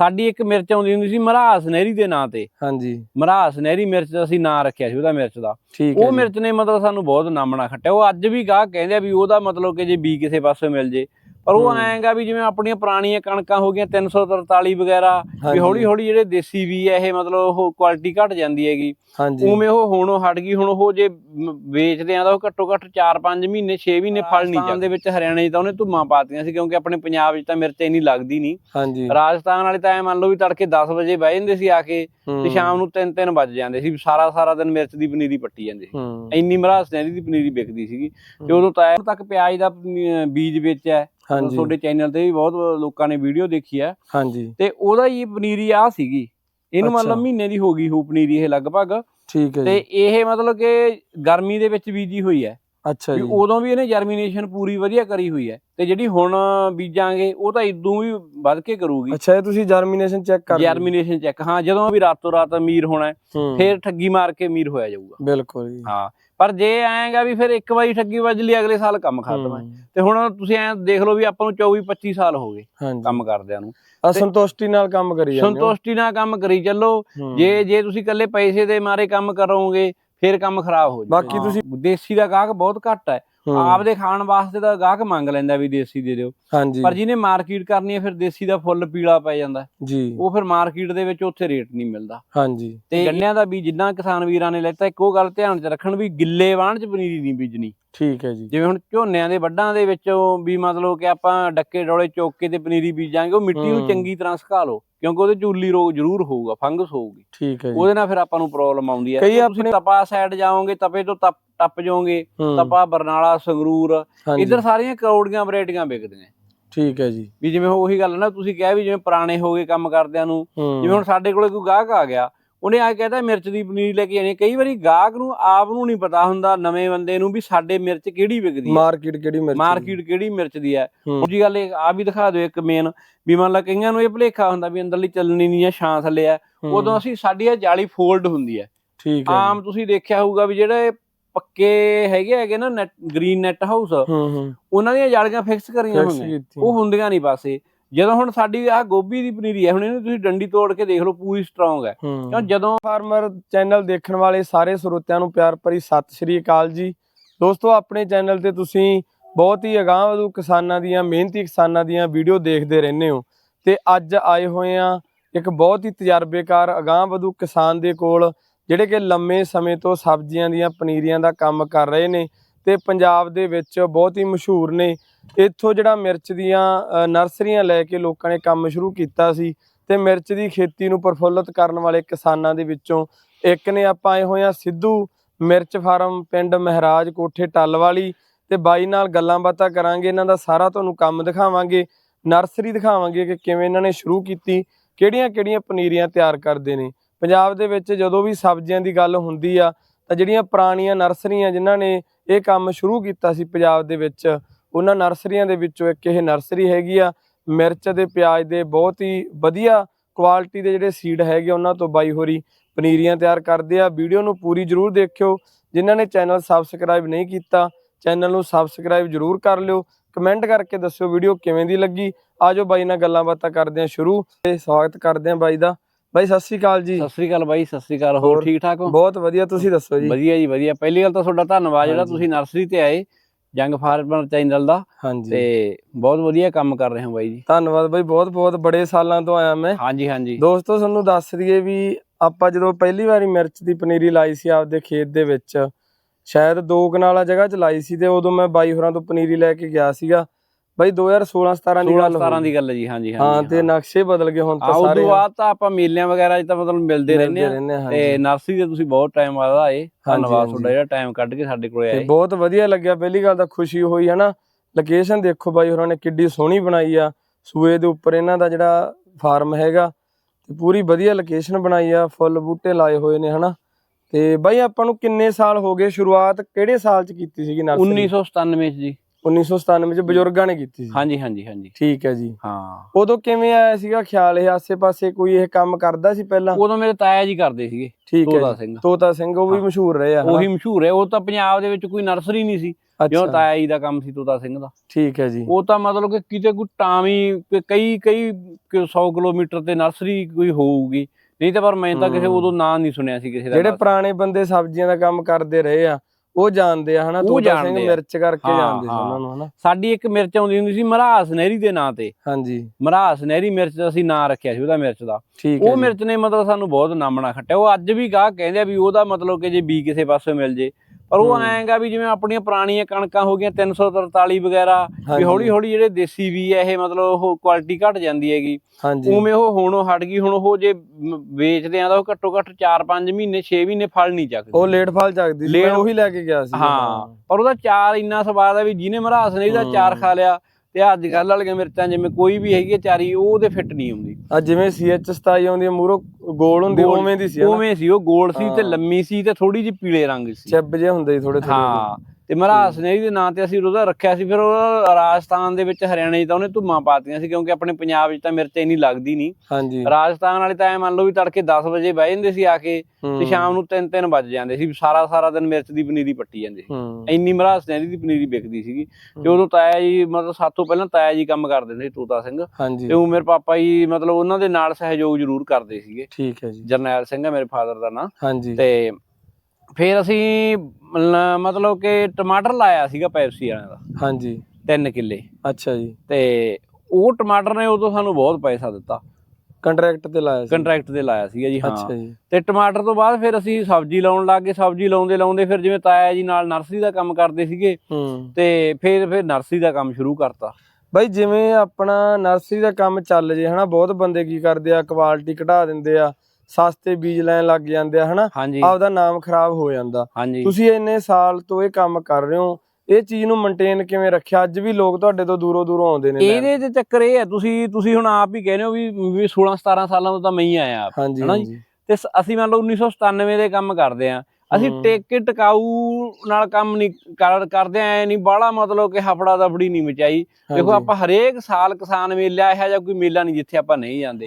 ਸਾਡੀ ਇੱਕ ਮਿਰਚ ਆਉਂਦੀ ਹੁੰਦੀ ਸੀ ਮਰਾਸ ਨਹਿਰੀ ਦੇ ਨਾਂ ਤੇ। ਹਾਂਜੀ। ਮਰਾਸ ਨਹਿਰੀ ਮਿਰਚ ਅਸੀਂ ਨਾਂ ਰੱਖਿਆ ਸੀ ਉਹਦਾ ਮਿਰਚ ਦਾ। ਉਹ। ਮਿਰਚ ਨੇ ਮਤਲਬ ਸਾਨੂੰ ਬਹੁਤ ਨਾਮਣਾ ਖੱਟਿਆ। ਉਹ ਅੱਜ ਵੀ ਗਾਹ ਕਹਿੰਦੇ ਆ ਵੀ ਉਹਦਾ ਮਤਲਬ ਕਿ ਜੇ ਬੀ ਕਿਸੇ ਪਾਸੇ ਮਿਲ ਜੇ ਪਰ ਉਹ। ਐਂਗਾ ਵੀ ਜਿਵੇਂ ਆਪਣੀਆਂ ਪੁਰਾਣੀਆਂ ਕਣਕਾਂ ਹੋ ਗਈਆਂ 343 ਵਗੈਰਾ ਵੀ ਹੌਲੀ ਹੌਲੀ ਜਿਹੜੇ ਦੇਸੀ ਵੀ ਆ ਇਹ ਮਤਲਬ ਉਹ ਕੁਆਲਿਟੀ ਘਟ ਜਾਂਦੀ ਹੈਗੀ। ਉਵੇਂ ਉਹ ਹੁਣ ਹਟ ਗਈ ਹੁਣ ਉਹ ਜੇ ਵੇਚਦੇ ਆ ਤਾਂ ਉਹ ਘੱਟੋ ਘੱਟ 4-5 ਮਹੀਨੇ 6 ਮਹੀਨੇ ਫਲ ਨਹੀਂ ਜਾਂਦੇ ਵਿੱਚ ਹਰਿਆਣੇ 'ਚ ਤਾਂ ਉਹਨੇ ਧੁੰਮਾਂ ਪਾਤੀਆਂ ਸੀ ਕਿਉਂਕਿ ਆਪਣੇ ਪੰਜਾਬ 'ਚ ਤਾਂ ਮਿਰਚ ਇੰਨੀ ਲੱਗਦੀ ਨਹੀਂ। ਹਾਂਜੀ। ਰਾਜਸਥਾਨ ਵਾਲੇ ਤਾਂ ਐ ਮੰਨ ਲਓ ਵੀ ਤੜਕੇ 10 ਵਜੇ ਬਹਿ ਜਾਂਦੇ ਸੀ ਆ ਕੇ ਤੇ ਸ਼ਾਮ ਨੂੰ 3-3 ਵੱਜ ਜਾਂਦੇ ਸੀ ਸਾਰਾ ਸਾਰਾ ਦਿਨ ਮਿਰਚ ਦੀ ਪਨੀਰੀ ਪੱਟੀ ਜਾਂਦੇ ਸੀ। ਇੰਨੀ ਮਰਾਸ ਦੀ ਪਨੀਰੀ ਵਿਕਦੀ ਸੀਗੀ। ਤੇ ਉਦੋਂ ਤਾਂ ਤੱਕ ਪਿਆਜ਼ ਦਾ ਬੀਜ ਵੇਚਿਆ। ਹਾਂਜੀ। ਤੁਹਾਡੇ ਚੈਨਲ ਤੇ ਵੀ ਬਹੁਤ ਲੋਕਾਂ ਨੇ ਵੀਡੀਓ ਦੇਖੀ ਆ ਹਾਂਜੀ। ਤੇ ਉਹਦਾ ਹੀ ਪਨੀਰੀ ਆ ਸੀਗੀ। ਇਹਨੂੰ ਅੱਛਾ। ਮਹੀਨੇ ਦੀ ਹੋ ਗਈ ਹੋ ਪਨੀਰੀ ਇਹ ਲਗਭਗ। ਠੀਕ ਹੈ ਤੇ ਇਹ ਮਤਲਬ ਕਿ ਗਰਮੀ ਦੇ ਵਿੱਚ ਬੀਜੀ ਹੋਈ ਹੈ। ਅੱਛਾ ਜੀ। ਉਦੋਂ ਵੀ ਇਹਨੇ ਜਰਮੀਨੇਸ਼ਨ ਪੂਰੀ ਵਧੀਆ ਕਰੀ ਹੋਈ ਹੈ। ਤੇ ਜਿਹੜੀ ਹੁਣ ਬੀਜਾਂਗੇ ਉਹ ਤਾਂ ਇਦੋਂ ਵੀ ਵੱਧ ਕੇ ਕਰੂਗੀ। ਅੱਛਾ ਇਹ ਤੁਸੀਂ ਜਰਮੀਨੇਸ਼ਨ ਚੈੱਕ ਕਰ। ਜਰਮੀਨੇਸ਼ਨ ਚੈੱਕ ਹਾਂ ਜਦੋਂ ਵੀ ਰਾਤੋਂ ਰਾਤ ਅਮੀਰ ਹੋਣਾ ਫੇਰ ਠੱਗੀ ਮਾਰ ਕੇ ਅਮੀਰ ਹੋਇਆ ਜਾਊਗਾ। ਬਿਲਕੁਲ ਜੀ। ਹਾਂ। ਪਰ ਜੇ ਆਏਗਾ ਵੀ ਫਿਰ ਇੱਕ ਵਾਰੀ ਠੱਗੀ ਵੱਜ ਲਈ ਅਗਲੇ ਸਾਲ ਕੰਮ ਖਤਮ ਹੈ। ਤੇ ਹੁਣ ਤੁਸੀਂ ਐ ਦੇਖ ਲਓ ਵੀ ਆਪਾਂ ਨੂੰ 24 25 ਸਾਲ ਹੋ ਗਏ ਕੰਮ ਕਰਦਿਆਂ ਨੂੰ। ਅਸੰਤੁਸ਼ਟੀ ਨਾਲ ਕੰਮ ਕਰੀ ਜਾਂਦੇ। ਸੰਤੁਸ਼ਟੀ ਨਾਲ ਕੰਮ ਕਰੀ ਚੱਲੋ। ਜੇ ਜੇ ਤੁਸੀਂ ਇਕੱਲੇ ਪੈਸੇ ਦੇ ਮਾਰੇ ਕੰਮ ਕਰੋਗੇ ਫਿਰ ਕੰਮ ਖਰਾਬ ਹੋ ਜਾਊਗਾ। ਬਾਕੀ ਤੁਸੀਂ- ਦੇਸੀ ਦਾ ਗਾਹਕ ਬਹੁਤ ਘੱਟ ਹੂੰ, ਆਪਦੇ ਖਾਣ ਵਾਸਤੇ ਤਾਂ ਗਾਹਕ ਮੰਗ ਲੈਂਦਾ ਵੀ ਦੇਸੀ ਦੇ ਦਿਓ। ਹਾਂਜੀ। ਪਰ ਜਿਹਨੇ ਮਾਰਕੀਟ ਕਰਨੀ ਹੈ ਫਿਰ ਦੇਸੀ ਦਾ ਫੁੱਲ ਪੀਲਾ ਪੈ ਜਾਂਦਾ। ਜੀ। ਉਹ ਫਿਰ ਮਾਰਕੀਟ ਦੇ ਵਿੱਚ ਉੱਥੇ ਰੇਟ ਨਹੀਂ ਮਿਲਦਾ। ਹਾਂਜੀ। ਤੇ ਗੰਨਿਆਂ ਦਾ ਵੀ ਜਿੰਨਾ ਕਿਸਾਨ ਵੀਰਾਂ ਨੇ ਲੈਤਾ ਇੱਕ ਉਹ ਗੱਲ ਧਿਆਨ 'ਚ ਰੱਖਣ ਵੀ ਗਿੱਲੇ ਵਾਹਣ 'ਚ ਪਨੀਰੀ ਨਹੀਂ ਬੀਜਣੀ। ਠੀਕ ਹੈ ਜੀ। ਜਿਵੇਂ ਹੁਣ ਝੋਨਿਆਂ ਦੇ ਵੱਡਾਂ ਦੇ ਵਿੱਚੋਂ ਵੀ ਮਤਲਬ ਕਿ ਆਪਾਂ ਡੱਕੇ ਡੋਲੇ ਚੋਕ ਤੇ ਪਨੀਰੀ ਬੀਜਾਂਗੇ ਉਹ ਮਿੱਟੀ ਨੂੰ। ਚੰਗੀ ਤਰ੍ਹਾਂ ਸੁਕਾ ਲਓ। ਕਿਉਂਕਿ ਉਹਦੇ ਚੂਲੀ ਰੋਗ ਜ਼ਰੂਰ ਹੋਊਗਾ ਫੰਗਸ ਹੋਊਗੀ। ਠੀਕ ਹੈ ਜੀ। ਉਹਦੇ ਨਾਲ ਫਿਰ ਆਪਾਂ ਨੂੰ ਪ੍ਰੋਬਲਮ ਆਉਂਦੀ ਹੈ। ਕਈ ਆਪਣੇ- ਤਪਾ ਸਾਈਡ ਜਾਓਗੇ ਤਪੇ ਤੋਂ ਤਪ ਟੱਪ ਜਾਓਗੇ ਤਪਾ ਬਰਨਾਲਾ ਸੰਗਰੂਰ ਇੱਧਰ ਸਾਰੀਆਂ ਕਰੋੜੀਆਂ ਵੈਰਾਈਟੀਆਂ ਵਿਕਦੀਆਂ। ਠੀਕ ਹੈ ਜੀ। ਵੀ ਜਿਵੇਂ ਉਹੀ ਗੱਲ ਨਾ ਤੁਸੀਂ ਕਿਹਾ ਵੀ ਜਿਵੇਂ ਪੁਰਾਣੇ ਹੋ ਗਏ ਕੰਮ ਕਰਦਿਆਂ ਨੂੰ ਜਿਵੇਂ ਹੁਣ ਸਾਡੇ ਕੋਲੇ ਕੋਈ ਗਾਹਕ ਆ ਗਿਆ ਉਹਨੇ ਆ ਕੇ ਕਹਿੰਦਾ ਮਿਰਚ ਦੀ ਪਨੀਰ ਲੈ ਕੇ ਆਣੀ ਕਈ ਵਾਰੀ ਗਾਹਕ ਨੂੰ ਆਪ ਨੂੰ ਨਹੀਂ ਪਤਾ ਹੁੰਦਾ ਨਵੇਂ ਬੰਦੇ ਨੂੰ ਵੀ ਸਾਡੇ ਮਿਰਚ ਕਿਹੜੀ ਵਿਕਦੀ ਹੈ ਮਾਰਕੀਟ ਕਿਹੜੀ ਮਿਰਚ? ਮਾਰਕੀਟ ਕਿਹੜੀ ਮਿਰਚ ਦੀ ਹੈ। ਦੂਜੀ ਗੱਲ ਇਹ ਆ ਵੀ ਦਿਖਾ ਦਿਓ ਇੱਕ ਮੇਨ ਵੀ ਮੰਨ ਲਾ ਕਈਆਂ ਨੂੰ ਇਹ ਭੁਲੇਖਾ ਹੁੰਦਾ ਵੀ ਅੰਦਰਲੀ ਚੱਲਣੀ ਨਹੀਂ ਹੈ ਛਾਂ ਥੱਲੇ ਹੈ। ਉਦੋਂ ਅਸੀਂ ਸਾਡੀ ਇਹ ਜਾਲੀ ਫੋਲਡ ਹੁੰਦੀ ਹੈ ਠੀਕ ਹੈ ਆਮ ਤੁਸੀਂ ਦੇਖਿਆ ਹੋਊਗਾ ਵੀ ਜਿਹੜੇ ਪੱਕੇ ਹੈਗੇ ਹੈਗੇ ਨਾ ਗ੍ਰੀਨ ਨੈਟ ਹਾਊਸ ਉਹਨਾਂ ਦੀਆਂ ਜਾਲੀਆਂ ਫਿਕਸ ਕਰੀਆਂ ਕੀਤੀ ਉਹ ਹੁੰਦੀਆਂ ਨਹੀਂ ਪਾਸੇ। ਜਦੋਂ ਹੁਣ ਸਾਡੀ ਆਹ ਗੋਭੀ ਦੀ ਪਨੀਰੀ ਹੈ ਹੁਣ ਇਹਨੂੰ ਤੁਸੀਂ ਡੰਡੀ ਤੋੜ ਕੇ ਦੇਖ ਲਓ ਪੂਰੀ ਸਟਰੋਂਗ ਹੈ। ਕਿਉਂ ਜਦੋਂ ਫਾਰਮਰ ਚੈਨਲ ਦੇਖਣ ਵਾਲੇ ਸਾਰੇ ਸਰੋਤਿਆਂ ਨੂੰ ਪਿਆਰ ਭਰੀ ਸਤਿ ਸ਼੍ਰੀ ਅਕਾਲ ਜੀ। ਦੋਸਤੋ ਆਪਣੇ ਚੈਨਲ ਤੇ ਤੁਸੀਂ ਬਹੁਤ ਹੀ ਅਗਾਂਹ-ਵਧੂ ਕਿਸਾਨਾਂ ਦੀਆਂ ਮਿਹਨਤੀ ਕਿਸਾਨਾਂ ਦੀਆਂ ਵੀਡੀਓ ਦੇਖਦੇ ਰਹਿੰਦੇ ਹੋ। ਤੇ ਅੱਜ ਆਏ ਹੋਏ ਆ ਇੱਕ ਬਹੁਤ ਹੀ ਤਜਰਬੇਕਾਰ ਅਗਾਂਹ-ਵਧੂ ਕਿਸਾਨ ਦੇ ਕੋਲ ਜਿਹੜੇ ਕਿ ਲੰਮੇ ਸਮੇਂ ਤੋਂ ਸਬਜ਼ੀਆਂ ਦੀਆਂ ਪਨੀਰੀਆਂ ਦਾ ਕੰਮ ਕਰ ਰਹੇ ਨੇ। ਤੇ ਪੰਜਾਬ ਦੇ ਵਿੱਚ ਬਹੁਤ ਹੀ ਮਸ਼ਹੂਰ ਨੇ। ਇੱਥੋਂ ਜਿਹੜਾ ਮਿਰਚ ਦੀਆਂ ਨਰਸਰੀਆਂ ਲੈ ਕੇ ਲੋਕਾਂ ਨੇ ਕੰਮ ਸ਼ੁਰੂ ਕੀਤਾ ਸੀ ਤੇ ਮਿਰਚ ਦੀ ਖੇਤੀ ਨੂੰ ਪ੍ਰਫੁੱਲਤ ਕਰਨ ਵਾਲੇ ਕਿਸਾਨਾਂ ਦੇ ਵਿੱਚੋਂ ਇੱਕ ਨੇ ਆਪਾਂ ਆਏ ਹੋਏ ਆ ਸਿੱਧੂ ਮਿਰਚ ਫਾਰਮ ਪਿੰਡ ਮਹਿਰਾਜ ਕੋਠੇ ਟੱਲ ਵਾਲੀ ਤੇ ਬਾਈ ਨਾਲ ਗੱਲਾਂ ਬਾਤਾਂ ਕਰਾਂਗੇ, ਇਹਨਾਂ ਦਾ ਸਾਰਾ ਤੁਹਾਨੂੰ ਕੰਮ ਦਿਖਾਵਾਂਗੇ, ਨਰਸਰੀ ਦਿਖਾਵਾਂਗੇ ਕਿ ਕਿਵੇਂ ਇਹਨਾਂ ਨੇ ਸ਼ੁਰੂ ਕੀਤੀ, ਕਿਹੜੀਆਂ-ਕਿਹੜੀਆਂ ਪਨੀਰੀਆਂ ਤਿਆਰ ਕਰਦੇ ਨੇ। ਪੰਜਾਬ ਦੇ ਵਿੱਚ ਜਦੋਂ ਵੀ ਸਬਜ਼ੀਆਂ ਦੀ ਗੱਲ ਹੁੰਦੀ ਆ ਤਾਂ ਜਿਹੜੀਆਂ ਪੁਰਾਣੀਆਂ ਨਰਸਰੀਆਂ ਜਿਨ੍ਹਾਂ ਨੇ ਇਹ ਕੰਮ ਸ਼ੁਰੂ ਕੀਤਾ ਸੀ ਪੰਜਾਬ ਦੇ ਵਿੱਚ। ਉਹਨਾਂ ਨਰਸਰੀਆਂ ਦੇ ਵਿੱਚੋਂ ਇੱਕ ਇਹ ਨਰਸਰੀ ਹੈਗੀ ਆ। ਮਿਰਚ ਦੇ, ਪਿਆਜ਼ ਦੇ ਬਹੁਤ ਹੀ ਵਧੀਆ ਕੁਆਲਿਟੀ ਦੇ ਜਿਹੜੇ ਸੀਡ ਹੈਗੇ ਉਹਨਾਂ ਤੋਂ ਬਾਈ ਹੋਰੀ ਪਨੀਰੀਆਂ ਤਿਆਰ ਕਰਦੇ ਆ। ਵੀਡੀਓ ਨੂੰ ਪੂਰੀ ਜਰੂਰ ਦੇਖਿਓ। ਜਿਨ੍ਹਾਂ ਨੇ ਚੈਨਲ ਸਬਸਕ੍ਰਾਈਬ ਨਹੀਂ ਕੀਤਾ, ਚੈਨਲ ਨੂੰ ਸਬਸਕ੍ਰਾਈਬ ਜਰੂਰ ਕਰ ਲਿਓ। ਕਮੈਂਟ ਕਰਕੇ ਦੱਸਿਓ ਵੀਡੀਓ ਕਿਵੇਂ ਦੀ ਲੱਗੀ। ਆਜੋ ਬਾਈ ਨਾਲ ਗੱਲਾਂ ਬਾਤਾਂ ਕਰਦੇ ਆ ਸ਼ੁਰੂ। ਤੇ ਸਵਾਗਤ ਕਰਦੇ ਆ ਬਾਈ ਦਾ। ਬਾਈ ਸਤਿ ਸ਼੍ਰੀ ਅਕਾਲ ਜੀ। ਸਤਿ ਸ੍ਰੀ ਅਕਾਲ ਬਾਈ ਸਤਿ ਸ੍ਰੀ ਅਕਾਲ। ਹੋਰ ਠੀਕ ਠਾਕ ਹੋ? ਬਹੁਤ ਵਧੀਆ ਤੁਸੀਂ ਦੱਸੋ ਜੀ? ਵਧੀਆ ਜੀ ਵਧੀਆ। ਪਹਿਲੀ ਗੱਲ ਤਾਂ ਤੁਹਾਡਾ ਧੰਨਵਾਦ ਜਿਹੜਾ। ਤੁਸੀਂ ਨਰਸਰੀ ਤੇ ਆਏ ਜੰਗ ਫਾਰਮਰ ਚੈਨਲ ਦਾ। ਹਾਂਜੀ। ਤੇ ਬਹੁਤ ਵਧੀਆ ਕੰਮ ਕਰ ਰਹੇ ਹੋ ਬਾਈ ਜੀ। ਧੰਨਵਾਦ ਬਾਈ ਬਹੁਤ ਬਹੁਤ ਬੜੇ ਸਾਲਾਂ ਤੋਂ ਆਇਆ ਮੈਂ। ਹਾਂਜੀ ਹਾਂਜੀ। ਦੋਸਤੋ ਤੁਹਾਨੂੰ ਦੱਸ ਦਈਏ ਵੀ ਆਪਾਂ ਜਦੋਂ ਪਹਿਲੀ ਵਾਰੀ ਮਿਰਚ ਦੀ ਪਨੀਰੀ ਲਾਈ ਸੀ ਆਪਦੇ ਖੇਤ ਦੇ ਵਿੱਚ ਸ਼ਾਇਦ ਦੋ ਕਨਾਲਾ ਜਗ੍ਹਾ ਚ ਲਾਈ ਸੀ ਤੇ ਉਦੋਂ ਮੈਂ ਬਾਈ ਹੋਰਾਂ ਤੋਂ ਪਨੀਰੀ ਲੈ ਕੇ ਗਿਆ ਸੀਗਾ। ਬਾਈ 2016 17 ਦੀ 16 ਗੱਲ 17 ਹੋਈ। ਦੀ ਗੱਲ ਹੈ ਜੀ ਹਾਂਜੀ ਹਾਂ ਤੇ ਨਕਸ਼ੇ ਬਦਲ ਗਏ ਹੁਣ ਤਾਂ ਸਾਰੇ ਉਦੋਂ ਬਾਅਦ ਤਾਂ ਆਪਾਂ ਮੇਲਿਆਂ ਵਗੈਰਾ 'ਚ ਤਾਂ ਮਤਲਬ ਮਿਲਦੇ ਰਹਿੰਦੇ ਆ। ਤੇ ਹਾਂਜੀ। ਨਰਸਰੀ ਤੇ ਤੁਸੀਂ ਬਹੁਤ ਟਾਈਮ ਬਾਅਦ ਆਏ ਧੰਨਵਾਦ ਹਾਂਜੀ। ਤੁਹਾਡਾ ਜਿਹੜਾ ਟਾਈਮ ਕੱਢ ਕੇ ਸਾਡੇ ਕੋਲੇ ਤੇ ਆਏ। ਬਹੁਤ ਵਧੀਆ ਲੱਗਿਆ ਪਹਿਲੀ ਗੱਲ ਤਾਂ ਖੁਸ਼ੀ ਹੋਈ ਹਨਾ। ਲੋਕੇਸ਼ਨ ਦੇਖੋ ਬਾਈ ਹੋਰਾਂ ਨੇ ਕਿੱਡੀ ਸੋਹਣੀ ਬਣਾਈ ਆ। ਸੂਏ ਦੇ ਉੱਪਰ ਇਹਨਾਂ ਦਾ ਜਿਹੜਾ ਫਾਰਮ ਹੈਗਾ ਤੇ ਪੂਰੀ ਵਧੀਆ ਲੋਕੇਸ਼ਨ ਬਣਾਈ ਆ। ਫੁੱਲ ਬੂਟੇ ਲਾਏ ਹੋਏ ਨੇ ਹਨਾ। ਤੇ ਬਾਈ ਆਪਾਂ ਨੂੰ ਕਿੰਨੇ ਸਾਲ ਹੋ ਗਏ? ਸ਼ੁਰੂਆਤ ਕਿਹੜੇ ਸਾਲ ਚ ਕੀਤੀ ਸੀਗੀ ਨਰਸਰੀ? 1997 'ਚ ਜੀ। 1997 ਚ ਬਜ਼ੁਰਗਾਂ ਨੇ ਕੀਤੀ ਸੀ। ਹਾਂਜੀ ਹਾਂਜੀ ਹਾਂਜੀ। ਠੀਕ ਹੈ ਜੀ। ਹਾਂ। ਉਦੋਂ ਕਿਵੇਂ ਆਇਆ ਸੀਗਾ ਖਿਆਲ ਇਹ ਆਸੇ-ਪਾਸੇ ਕੋਈ ਇਹ ਕੰਮ ਕਰਦਾ ਸੀ ਪਹਿਲਾਂ? ਉਦੋਂ ਮੇਰੇ ਤਾਇਆ ਜੀ ਕਰਦੇ ਸੀਗੇ ਠੀਕ ਹੈ ਤੋਤਾ। ਸਿੰਘ। ਤੋਤਾ ਸਿੰਘ ਉਹ ਵੀ। ਮਸ਼ਹੂਰ ਰਹੇ ਆ? ਉਹੀ ਮਸ਼ਹੂਰ ਹੈ। ਉਹ ਤਾਂ ਪੰਜਾਬ ਦੇ ਵਿੱਚ ਕੋਈ ਨਰਸਰੀ ਨਹੀਂ ਸੀ ਜਿਉਂ ਤਾਇਆ ਜੀ ਦਾ ਕੰਮ ਸੀ ਤੋਤਾ ਸਿੰਘ ਦਾ। ਠੀਕ ਹੈ ਜੀ। ਉਹ ਤਾਂ ਮਤਲਬ ਕਿ ਕਿਤੇ ਕੋਈ ਟਾਵੀਂ ਕਈ ਕਈ 100 ਕਿਲੋਮੀਟਰ ਤੇ ਨਰਸਰੀ ਕੋਈ ਹੋਊਗੀ। ਨਹੀਂ ਤਾਂ ਪਰ ਮੈਂ ਤਾਂ ਕਿਸੇ। ਉਦੋਂ ਨਾਂ ਨਹੀਂ ਸੁਣਿਆ ਸੀ ਕਿਸੇ ਦਾ ਜਿਹੜੇ। ਪੁਰਾਣੇ ਬੰਦੇ ਸਬਜ਼ੀਆਂ ਦਾ ਕੰਮ ਕਰਦੇ ਰਹੇ ਆ ਉਹ ਜਾਣਦੇ ਆ ਹਨਾ ਤੋਤਾ ਸਿੰਘ। ਮਿਰਚ ਕਰਕੇ ਜਾਣਦੇ ਸੀ। ਉਹਨਾਂ ਨੂੰ ਹਨਾ ਸਾਡੀ ਇੱਕ ਮਿਰਚ ਆਉਂਦੀ ਹੁੰਦੀ ਸੀ ਮਰਾਸ ਨਹਿਰੀ ਦੇ ਨਾਂ ਤੇ ਹਾਂਜੀ ਮਰਾਸ ਨਹਿਰੀ ਮਿਰਚ ਅਸੀਂ ਨਾਂ ਰੱਖਿਆ ਸੀ ਉਹਦਾ ਮਿਰਚ ਦਾ ਉਹ। ਮਿਰਚ ਨੇ ਮਤਲਬ ਸਾਨੂੰ ਬਹੁਤ ਨਾਮਣਾ ਖੱਟਿਆ ਉਹ ਅੱਜ ਵੀ ਗਾਹ ਕਹਿੰਦੇ ਆ ਵੀ ਉਹਦਾ ਮਤਲਬ ਕਿ ਜੇ ਬੀ ਕਿਸੇ ਪਾਸੇ ਮਿਲ ਜੇ ਪਰ ਉਹ। ਐਂਗਾ ਵੀ ਜਿਵੇਂ ਆਪਣੀਆਂ ਪੁਰਾਣੀਆਂ ਕਣਕਾਂ ਹੋ ਗਈਆਂ 343 ਵਗੈਰਾ ਵੀ ਹੌਲੀ ਹੌਲੀ ਜਿਹੜੇ ਦੇਸੀ ਵੀ ਆ ਇਹ ਮਤਲਬ ਉਹ ਕੁਆਲਿਟੀ ਘਟ ਜਾਂਦੀ ਹੈਗੀ। ਉਵੇਂ ਉਹ ਹੁਣ ਉਹ ਹਟ ਗਈ ਹੁਣ ਉਹ ਜੇ ਵੇਚਦੇ ਆ ਤਾਂ ਉਹ ਘੱਟੋ ਘੱਟ 4-5 ਮਹੀਨੇ 6 ਮਹੀਨੇ ਫਲ ਨਹੀਂ ਚੱਕਦੀ। ਉਹ ਲੇਟ ਫਲ ਚੱਕਦੀ ਸੀ ਮੈਂ ਲੇਟ- ਉਹੀ ਲੈ ਕੇ ਗਿਆ ਸੀ ਹਾਂ ਪਰ ਉਹਦਾ ਚਾਰ ਇੰਨਾ ਸਵਾਦ ਆ ਵੀ ਜਿਹਨੇ ਮਰਾਸ ਨਹੀਂ ਦਾ ਚਾਰ। ਖਾ ਲਿਆ। ਤੇ ਅੱਜ ਕੱਲ੍ਹ ਵਾਲੀਆਂ ਮਿਰਚਾਂ ਜਿਵੇਂ ਕੋਈ ਵੀ ਹੈਗੀ ਚਾਰੀ ਉਹ ਉਹਦੇ ਫਿੱਟ ਨਹੀਂ ਹੁੰਦੀ। ਆ ਜਿਵੇਂ ਸੀਐਚ 27 ਆਉਂਦੀ ਆ ਮੂਰੋ ਗੋਲ ਹੁੰਦੀ ਉਵੇਂ ਦੀ ਸੀ ਉਵੇਂ ਸੀ ਉਹ ਗੋਲ ਸੀ ਤੇ ਹਾਂ। ਲੰਮੀ ਸੀ ਤੇ ਥੋੜੀ ਜਿਹੀ ਪੀਲੇ ਰੰਗ ਸੀ। ਚਿੱਬ ਜੇ ਹੁੰਦੇ ਸੀ ਥੋੜੇ ਥੋੜੇ ਹਾਂ। ਤੇ ਮਹਾਰਾਜ ਨੇ ਦੇ ਨਾਂ ਤੇ ਅਸੀਂ ਉਹਦਾ ਰੱਖਿਆ ਸੀ ਫਿਰ ਉਹ ਰਾਜਸਥਾਨ ਦੇ ਵਿੱਚ ਹਰਿਆਣੇ 'ਚ ਤਾਂ ਉਹਨੇ ਧੁੰਮਾਂ ਪਾਤੀਆਂ ਸੀ ਕਿਉਂਕਿ ਆਪਣੇ ਪੰਜਾਬ 'ਚ ਤਾਂ ਮਿਰਚ ਇੰਨੀ ਲੱਗਦੀ ਨਹੀਂ। ਹਾਂਜੀ। ਰਾਜਸਥਾਨ ਵਾਲੇ ਤਾਂ ਐ ਮੰਨ ਲਓ ਵੀ ਤੜਕੇ 10 ਵਜੇ ਬਹਿ ਜਾਂਦੇ ਸੀ ਆ ਕੇ ਤੇ ਹੂੰ, ਸ਼ਾਮ ਨੂੰ 3-3 ਵੱਜ ਜਾਂਦੇ ਸੀ ਸਾਰਾ ਸਾਰਾ ਦਿਨ ਮਿਰਚ ਦੀ ਪਨੀਰੀ ਪੱਟੀ ਜਾਂਦੇ ਸੀ। ਹੂੰ। ਇੰਨੀ ਮਹਾਰਾਜ ਨੇ ਦੀ ਪਨੀਰੀ ਵਿਕਦੀ ਸੀਗੀ। ਤੇ ਉਦੋਂ ਤਾਇਆ ਜੀ ਮਤਲਬ ਸਾਥੋਂ ਪਹਿਲਾਂ ਤਾਇਆ ਜੀ ਕੰਮ ਕਰਦੇ ਸੀ ਤੋਤਾ ਸਿੰਘ। ਤੇ ਉਹ ਮੇਰੇ ਪਾਪਾ ਜੀ ਮਤਲਬ ਉਹਨਾਂ ਦੇ ਨਾਲ ਸਹਿਯੋਗ ਜ਼ਰੂਰ ਕਰਦੇ ਸੀਗੇ। ਠੀਕ ਹੈ ਜੀ। ਜਰਨੈਲ ਸਿੰਘ ਆ ਮੇਰੇ ਫਾਦਰ ਦਾ ਨਾਂ। ਹਾਂਜੀ। ਤੇ ਫਿਰ ਅਸੀਂ ਲ- ਮਤਲਬ ਕਿ ਟਮਾਟਰ ਲਾਇਆ ਸੀਗਾ ਪੈਪਸੀ ਵਾਲਿਆਂ ਦਾ। ਹਾਂਜੀ। 3 ਕਿੱਲੇ। ਅੱਛਾ ਜੀ। ਤੇ ਉਹ ਟਮਾਟਰ ਨੇ ਉਦੋਂ ਸਾਨੂੰ ਬਹੁਤ ਪੈਸਾ ਦਿੱਤਾ। ਕੰਟਰੈਕਟ ਤੇ ਲਾਇਆ ਸੀ। ਕੰਟਰੈਕਟ ਤੇ ਲਾਇਆ ਸੀਗਾ ਜੀ ਹਾਂ। ਅੱਛਾ ਜੀ। ਤੇ ਟਮਾਟਰ ਤੋਂ ਬਾਅਦ ਫਿਰ ਅਸੀਂ ਸਬਜ਼ੀ ਲਾਉਣ ਲੱਗ। ਗਏ ਸਬਜ਼ੀ ਲਾਉਂਦੇ ਲਾਉਂਦੇ ਫਿਰ ਜਿਵੇਂ ਤਾਇਆ ਜੀ ਨਾਲ ਨਰਸਰੀ ਦਾ ਕੰਮ ਕਰਦੇ ਸੀਗੇ ਹੂੰ। ਤੇ ਫਿਰ ਫਿਰ ਨਰਸਰੀ ਦਾ ਕੰਮ ਸ਼ੁਰੂ ਕਰਤਾ। ਬਾਈ ਜਿਵੇਂ ਆਪਣਾ ਨਰਸਰੀ ਦਾ ਕੰਮ ਚੱਲ ਜੇ ਹਨਾ ਬਹੁਤ ਬੰਦੇ ਕੀ ਕਰਦੇ ਆ ਕੁਆਲਿਟੀ ਘਟਾ ਦਿੰਦੇ ਆ। ਸਸਤੇ ਬੀਜ ਲੈਣ ਲੱਗ ਜਾਂਦੇ ਆ ਹਨਾ? ਆਪਦਾ ਨਾਮ ਖਰਾਬ ਹੋ ਜਾਂਦਾ। ਤੁਸੀਂ ਇੰਨੇ ਸਾਲ ਤੋਂ ਇਹ ਕੰਮ ਕਰ ਰਹੇ ਹੋ ਇਹ ਚੀਜ਼ ਨੂੰ ਮੇਨਟੇਨ ਕਿਵੇਂ ਰੱਖਿਆ? ਅੱਜ ਵੀ ਲੋਕ ਤੁਹਾਡੇ ਤੋਂ ਦੂਰੋਂ ਦੂਰੋਂ ਆਉਂਦੇ ਨੇ। ਇਹਦੇ ਤੇ ਚੱਕਰ ਇਹ ਹੈ ਤੁਸੀਂ ਤੁਸੀਂ ਹੁਣ ਆਪ ਹੀ ਕਹਿੰਦੇ ਹੋ ਵੀ ਵੀ 16 17 ਸਾਲਾਂ ਤੋਂ ਤਾਂ ਮੈਂ ਹੀ ਆਇਆ ਹਨਾ ਤੇ ਅਸੀਂ ਮੰਨ ਲਓ 1997 ਦੇ ਕੰਮ ਕਰਦੇ ਆ ਅਸੀਂ। ਟੇਕੇ ਟਿਕਾਊ ਨਾਲ ਕੰਮ ਨਹੀਂ ਕਰ ਕਰਦੇ ਐ ਨਹੀਂ ਬਾਹਲਾ ਮਤਲਬ ਕਿ ਹਫੜਾ ਦਫੜੀ ਨਹੀਂ ਮਚਾਈ। ਦੇਖੋ ਆਪਾਂ ਹਰੇਕ ਸਾਲ ਕਿਸਾਨ ਮੇਲਾ ਇਹੋ ਜਿਹਾ ਕੋਈ ਮੇਲਾ ਨਹੀਂ ਜਿੱਥੇ ਆਪਾਂ ਨਹੀਂ ਜਾਂਦੇ।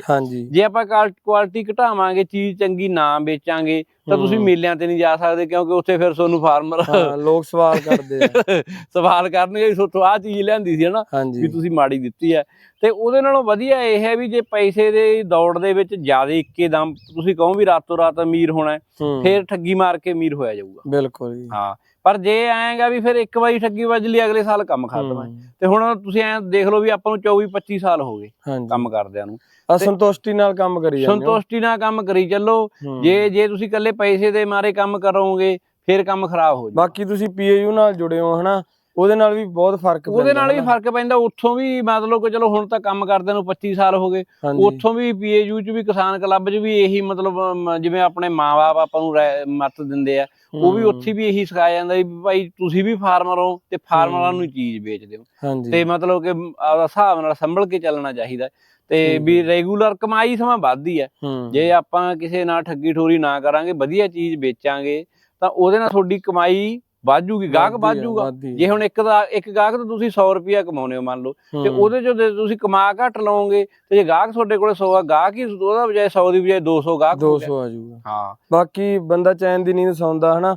ਜੇ ਆਪਾਂ ਕੁਆਲਿਟੀ ਘਟਾਵਾਂਗੇ ਚੀਜ਼ ਚੰਗੀ ਨਾ ਵੇਚਾਂਗੇ ਤਾਂ ਤੁਸੀਂ। ਮੇਲਿਆਂ ਤੇ ਨਹੀਂ ਜਾ ਸਕਦੇ ਕਿਉਂਕਿ ਉੱਥੇ ਫਿਰ ਤੁਹਾਨੂੰ ਫਾਰਮਰ ਲੋਕ ਸਵਾਲ ਕਰਦੇ ਆ। ਸਵਾਲ ਕਰਨਗੇ ਸੋਥੋਂ ਆਹ ਚੀਜ਼ ਲਿਆਂਦੀ ਸੀ ਹਨਾ? ਵੀ ਤੁਸੀਂ ਮਾੜੀ ਦਿੱਤੀ ਹੈ। ਤੇ ਉਹਦੇ ਨਾਲੋਂ ਵਧੀਆ ਇਹ ਹੈ ਵੀ ਜੇ ਪੈਸੇ ਦੇ ਦੌੜ ਦੇ ਵਿੱਚ ਜ਼ਿਆਦਾ ਇੱਕੇ ਦਮ ਤੁਸੀਂ ਕਹੋ ਵੀ ਰਾਤੋਂ ਰਾਤ ਅਮੀਰ ਹੋਣਾ ਫਿਰ ਠੱਗੀ ਮਾਰ ਕੇ ਅਮੀਰ ਹੋਇਆ ਜਾਊਗਾ। ਬਿਲਕੁਲ ਜੀ। ਹਾਂ। ਪਰ ਜੇ ਆਏਗਾ ਵੀ ਫਿਰ ਇੱਕ ਵਾਰੀ ਠੱਗੀ ਵੱਜ ਲਈ ਅਗਲੇ ਸਾਲ ਕੰਮ ਖਤਮ ਹੈ। ਤੇ ਹੁਣ ਤੁਸੀਂ ਐਂ ਦੇਖ ਲਓ ਵੀ ਆਪਾਂ ਨੂੰ 24 25 ਸਾਲ ਹੋ ਗਏ ਕੰਮ ਕਰਦਿਆਂ ਨੂੰ। ਅਸੰਤੁਸ਼ਟੀ ਨਾਲ ਕੰਮ ਕਰੀ ਜਾਂਦੇ ਸੰਤੁਸ਼ਟੀ ਨਾਲ ਕੰਮ ਕਰੀ ਚੱਲੋ। ਜੇ ਜੇ ਤੁਸੀਂ ਇਕੱਲੇ ਪੈਸੇ ਦੇ ਮਾਰੇ ਕੰਮ ਕਰੋਗੇ ਫਿਰ ਕੰਮ ਖਰਾਬ ਹੋ ਜਾਊਗਾ। ਬਾਕੀ ਤੁਸੀਂ ਪੀਏਯੂ ਨਾਲ ਜੁੜੇ ਹੋ ਹਨਾ? ਉਹਦੇ ਨਾਲ ਵੀ ਬਹੁਤ ਫ਼ਰਕ ਉਹਦੇ ਪੈਂਦਾ ਨਾਲ ਵੀ। ਫ਼ਰਕ ਪੈਂਦਾ ਉੱਥੋਂ ਵੀ ਮਤਲਬ ਕਿ ਚਲੋ ਹੁਣ ਤਾਂ ਕੰਮ ਕਰਦਿਆਂ ਨੂੰ 25 ਸਾਲ ਹੋ ਗਏ। ਉੱਥੋਂ ਵੀ ਪੀਏਯੂ ਚ ਵੀ ਕਿਸਾਨ ਕਲੱਬ ਚ ਵੀ ਇਹੀ ਮਤਲਬ ਜਿਵੇਂ ਆਪਣੇ ਮਾਪੇ ਆਪਾਂ ਨੂੰ ਮੱਤ ਦਿੰਦੇ ਆ ਉਹ ਵੀ ਉੱਥੇ ਵੀ ਇਹੀ ਸਿਖਾਇਆ ਜਾਂਦਾ ਵੀ ਭਾਈ ਤੁਸੀਂ ਵੀ ਫਾਰਮਰ ਹੋ ਤੇ ਫਾਰਮਰਾਂ ਨੂੰ ਚੀਜ਼ ਵੇਚਦੇ ਹੋ। ਤੇ ਮਤਲਬ ਕਿ ਆਪਦਾ ਹਿਸਾਬ ਨਾਲ ਸੰਭਲ ਕੇ ਚੱਲਣਾ ਚਾਹੀਦਾ। ਤੇ ਵੀ ਰੈਗੂਲਰ ਕਮਾਈ ਸਮਾਂ ਵੱਧਦੀ ਹੂੰ, ਜੇ ਆਪਾਂ ਕਿਸੇ ਨਾਲ ਠੱਗੀ ਠੋਰੀ ਨਾ ਕਰਾਂਗੇ ਵਧੀਆ ਚੀਜ਼ ਵੇਚਾਂਗੇ ਤਾਂ ਉਹਦੇ ਨਾਲ ਤੁਹਾਡੀ ਕਮਾਈ ਵਾਜੂਗੀ ਗਾਹਕ ਆ, ਵਾਜੂਗਾ ਆ। ਜੇ ਹੁਣ ਇੱਕ ਦਾ ਇੱਕ ਗਾਹਕ ਤੋਂ ਤੁਸੀਂ 100 ਰੁਪਿਆ ਕਮਾਉਨੇ ਹੋ ਮੰਨ ਲਓ। ਤੇ ਉਹਦੇ ਚੋਂ ਜੇ ਤੁਸੀਂ ਕਮਾ ਘੱਟ ਲਓਗੇ ਤੇ ਜੇ ਗਾਹਕ ਤੁਹਾਡੇ ਕੋਲੇ 100 ਆ ਗਾਹਕ ਹੀ ਉਹਦਾ ਬਜਾਏ 100 ਦੀ ਬਜਾਏ 200 ਗਾਹਕ ਹੋ ਗਿਆ। 200 ਆ ਜਾਊਗਾ। ਹਾਂ। ਬਾਕੀ ਬੰਦਾ ਚੈਨ ਦੀ ਨੀਂਦ ਸੌਂਦਾ ਹਨਾ?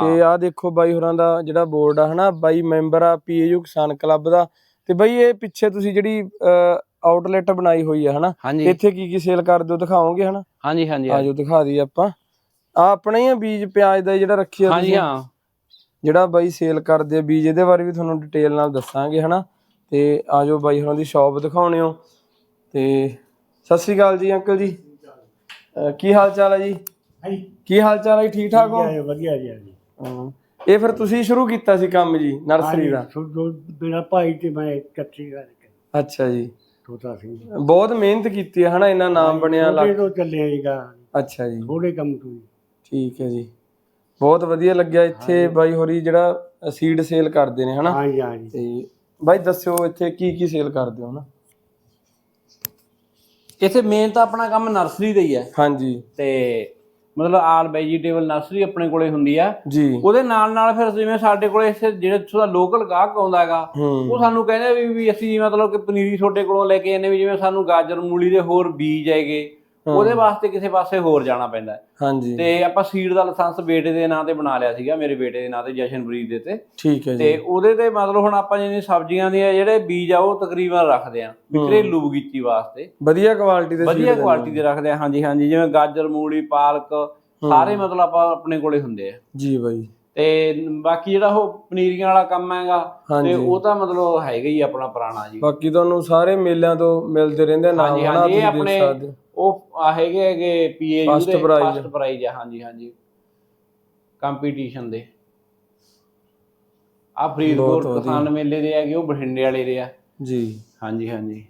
ਤੇ ਆਹ ਦੇਖੋ ਬਾਈ ਹੋਰਾਂ ਦਾ ਜਿਹੜਾ ਬੋਰਡ ਆ ਹਨਾ? ਬਾਈ ਮੈਂਬਰ ਆ ਪੀਏਯੂ ਕਿਸਾਨ ਕਲੱਬ ਦਾ। ਤੇ ਬਾਈ ਇਹ ਪਿੱਛੇ ਤੁਸੀਂ ਜਿਹੜੀ ਆਊਟਲੈਟ ਬਣਾਈ ਹੋਈ ਆ ਹਨਾ? ਹਾਂਜੀ। ਇੱਥੇ ਕੀ ਕੀ ਸੇਲ ਕਰਦੇ ਹੋ ਦਿਖਾਓਗੇ ਹਨਾ? ਹਾਂਜੀ ਹਾਂਜੀ ਆਜੋ ਦਿਖਾ ਦਈਏ ਆਪਾਂ। ਆ ਆਪਣਾ ਹੀ ਆ ਬੀਜ ਪਿਆਜ਼ ਦਾ ਜਿਹੜਾ ਰੱਖਿਆ ਹਾਂਜੀ ਤੁਸੀਂ? ਹਾਂ। ਜਿਹੜਾ ਬਾਈ ਸੇਲ ਕਰਦੇ ਆ ਬੀਜ ਇਹਦੇ ਬਾਰੇ ਵੀ ਤੁਹਾਨੂੰ ਡਿਟੇਲ ਨਾਲ ਦੱਸਾਂਗੇ ਹਨਾ? ਤੇ ਆਜੋ ਬਾਈ ਹੋਰਾਂ ਦੀ ਸ਼ਾਪ ਦਿਖਾਉਣੇ ਹੋ। ਤੇ ਸਤਿ ਸ੍ਰੀ ਅਕਾਲ ਜੀ ਅੰਕਲ ਜੀ। ਕੀ ਹਾਲ ਚਾਲ ਹੈ ਜੀ? ਕੀ ਹਾਲ ਚਾਲ ਹੈ? ਠੀਕ ਠਾਕ ਹੋ? ਵਧੀਆ ਜੀ ਹਾਂਜੀ। ਹਾਂ। ਇਹ ਫਿਰ ਤੁਸੀਂ ਸ਼ੁਰੂ ਕੀਤਾ ਸੀ ਕੰਮ ਜੀ ਨਰਸਰੀ ਦਾ? ਸੋ ਮੇਰਾ ਭਾਈ ਤੇ ਮੈਂ ਕੱਚੀ ਗੱਲ ਕਰ ਅੱਛਾ ਜੀ। ਤੋਤਾ ਸਿੰਘ ਬਹੁਤ ਮਿਹਨਤ ਕੀਤੀ ਹੈ ਹਨਾ? ਇੰਨਾ ਨਾਮ ਬਣਿਆ ਲੱਗ ਤੋਂ ਚੱਲਿਆ ਹੀਗਾ ਅੱਛਾ ਜੀ। ਥੋੜੇ ਕੰਮ ਤੋਂ। ਠੀਕ ਹੈ ਜੀ। ਬਹੁਤ ਵਧੀਆ ਲੱਗਿਆ ਇੱਥੇ ਬਾਈ ਹੋਰੀ ਜਿਹੜਾ ਸੀਡ ਸੇਲ ਕਰਦੇ ਨੇ ਹਨਾ? ਹਾਂਜੀ ਹਾਂਜੀ। ਤੇ ਬਾਈ ਦੱਸਿਓ ਇੱਥੇ ਕੀ ਕੀ ਸੇਲ ਕਰਦੇ ਹੋ ਨਾ ਇੱਥੇ ਮੇਨ ਤਾਂ ਆਪਣਾ ਕੰਮ ਨਰਸਰੀ ਦਾ ਹੀ ਹੈ। ਹਾਂਜੀ। ਤੇ ਮਤਲਬ ਆਲ ਵੈਜੀਟੇਬਲ ਨਰਸਰੀ ਆਪਣੇ ਕੋਲੇ ਹੁੰਦੀ ਆ। ਜੀ। ਉਹਦੇ ਨਾਲ ਨਾਲ ਫਿਰ ਜਿਵੇਂ ਸਾਡੇ ਕੋਲੇ ਇੱਥੇ ਜਿਹੜਾ ਥੋੜਾ ਲੋਕਲ ਗਾਹਕ ਆਉਂਦਾ ਹੈਗਾ ਉਹ ਸਾਨੂੰ ਕਹਿੰਦੇ ਵੀ ਵੀ ਅਸੀਂ ਮਤਲਬ ਕਿ ਪਨੀਰੀ ਤੁਹਾਡੇ ਕੋਲੋਂ ਲੈ ਕੇ ਜਾਂਦੇ ਵੀ ਜਿਵੇਂ ਸਾਨੂੰ ਗਾਜਰ ਮੂਲੀ ਦੇ ਹੋਰ ਬੀਜ ਹੈਗੇ। ਉਹਦੇ ਵਾਸਤੇ ਕਿਸੇ ਪਾਸੇ ਹੋਰ ਜਾਣਾ ਪੈਂਦਾ ਹੈ। ਹਾਂਜੀ। ਤੇ ਆਪਾਂ ਸੀਡ ਦਾ ਲਾਇਸੈਂਸ ਬੇਟੇ ਦੇ ਨਾਂ ਤੇ ਬਣਾ ਲਿਆ ਸੀਗਾ ਮੇਰੇ ਬੇਟੇ ਦੇ ਨਾਂ ਤੇ ਜਸ਼ਨਪ੍ਰੀਤ ਦੇ ਤੇ। ਠੀਕ ਹੈ ਤੇ ਜੀ। ਉਹਦੇ ਤੇ ਮਤਲਬ ਹੁਣ ਆਪਾਂ ਜਿਵੇਂ ਸਬਜ਼ੀਆਂ ਦੇ ਜਿਹੜੇ ਬੀਜ ਆ ਉਹ ਤਕਰੀਬਨ ਰੱਖਦੇ ਆ ਵੀ। ਘਰੇਲੂ ਬਗੀਚੀ ਵਾਸਤੇ। ਵਧੀਆ ਕੁਆਲਿਟੀ ਦੇ ਵਧੀਆ seed ਕੁਆਲਿਟੀ ਦੇ ਰੱਖਦੇ ਆ ਹਾਂਜੀ ਹਾਂਜੀ ਜਿਵੇਂ ਗਾਜਰ ਮੂਲੀ ਪਾਲਕ ਸਾਰੇ ਮਤਲਬ ਆਪਾਂ ਆਪਣੇ ਕੋਲੇ ਹੁੰਦੇ ਆ। ਜੀ ਬਾਈ। ਤੇ ਬਾਕੀ ਜਿਹੜਾ ਉਹ ਪਨੀਰੀਆਂ ਵਾਲਾ ਕੰਮ ਹੈਗਾ ਤੇ ਉਹ ਤਾਂ ਮਤਲਬ ਹੈਗਾ ਹੀ ਆਪਣਾ ਪੁਰਾਣਾ ਜੀ। ਬਾਕੀ ਤੁਹਾਨੂੰ ਸਾਰੇ ਮੇਲਿਆਂ ਤੋਂ ਮਿਲਦੇ ਰਹਿੰਦੇ ਆ ਨਾਮ ਹਾਂਜੀ, ਹਨਾ ਹਾਂਜੀ, ਇਹ ਤੁਸੀਂ ਦੇਖ ਆਪਣੇ- ਸਕਦੇ ਹੋ। ਆ ਹੈਗੇ ਹੈਗੇ ਪੀਏਯੂ First ਦੇ prize। ਫਸਟ ਪ੍ਰਾਈਜ਼ ਆ ਹਾਂਜੀ ਹਾਂਜੀ। ਕੰਪੀਟੀਸ਼ਨ ਦੇ। ਆ ਫਰੀਦਕੋਟ ਬਹੁਤ ਵਧੀਆ। ਕਿਸਾਨ ਮੇਲੇ ਦੇ ਹੈਗੇ ਉਹ ਬਠਿੰਡੇ ਵਾਲੇ ਦੇ ਆ। ਜੀ। ਹਾਂਜੀ ਹਾਂਜੀ।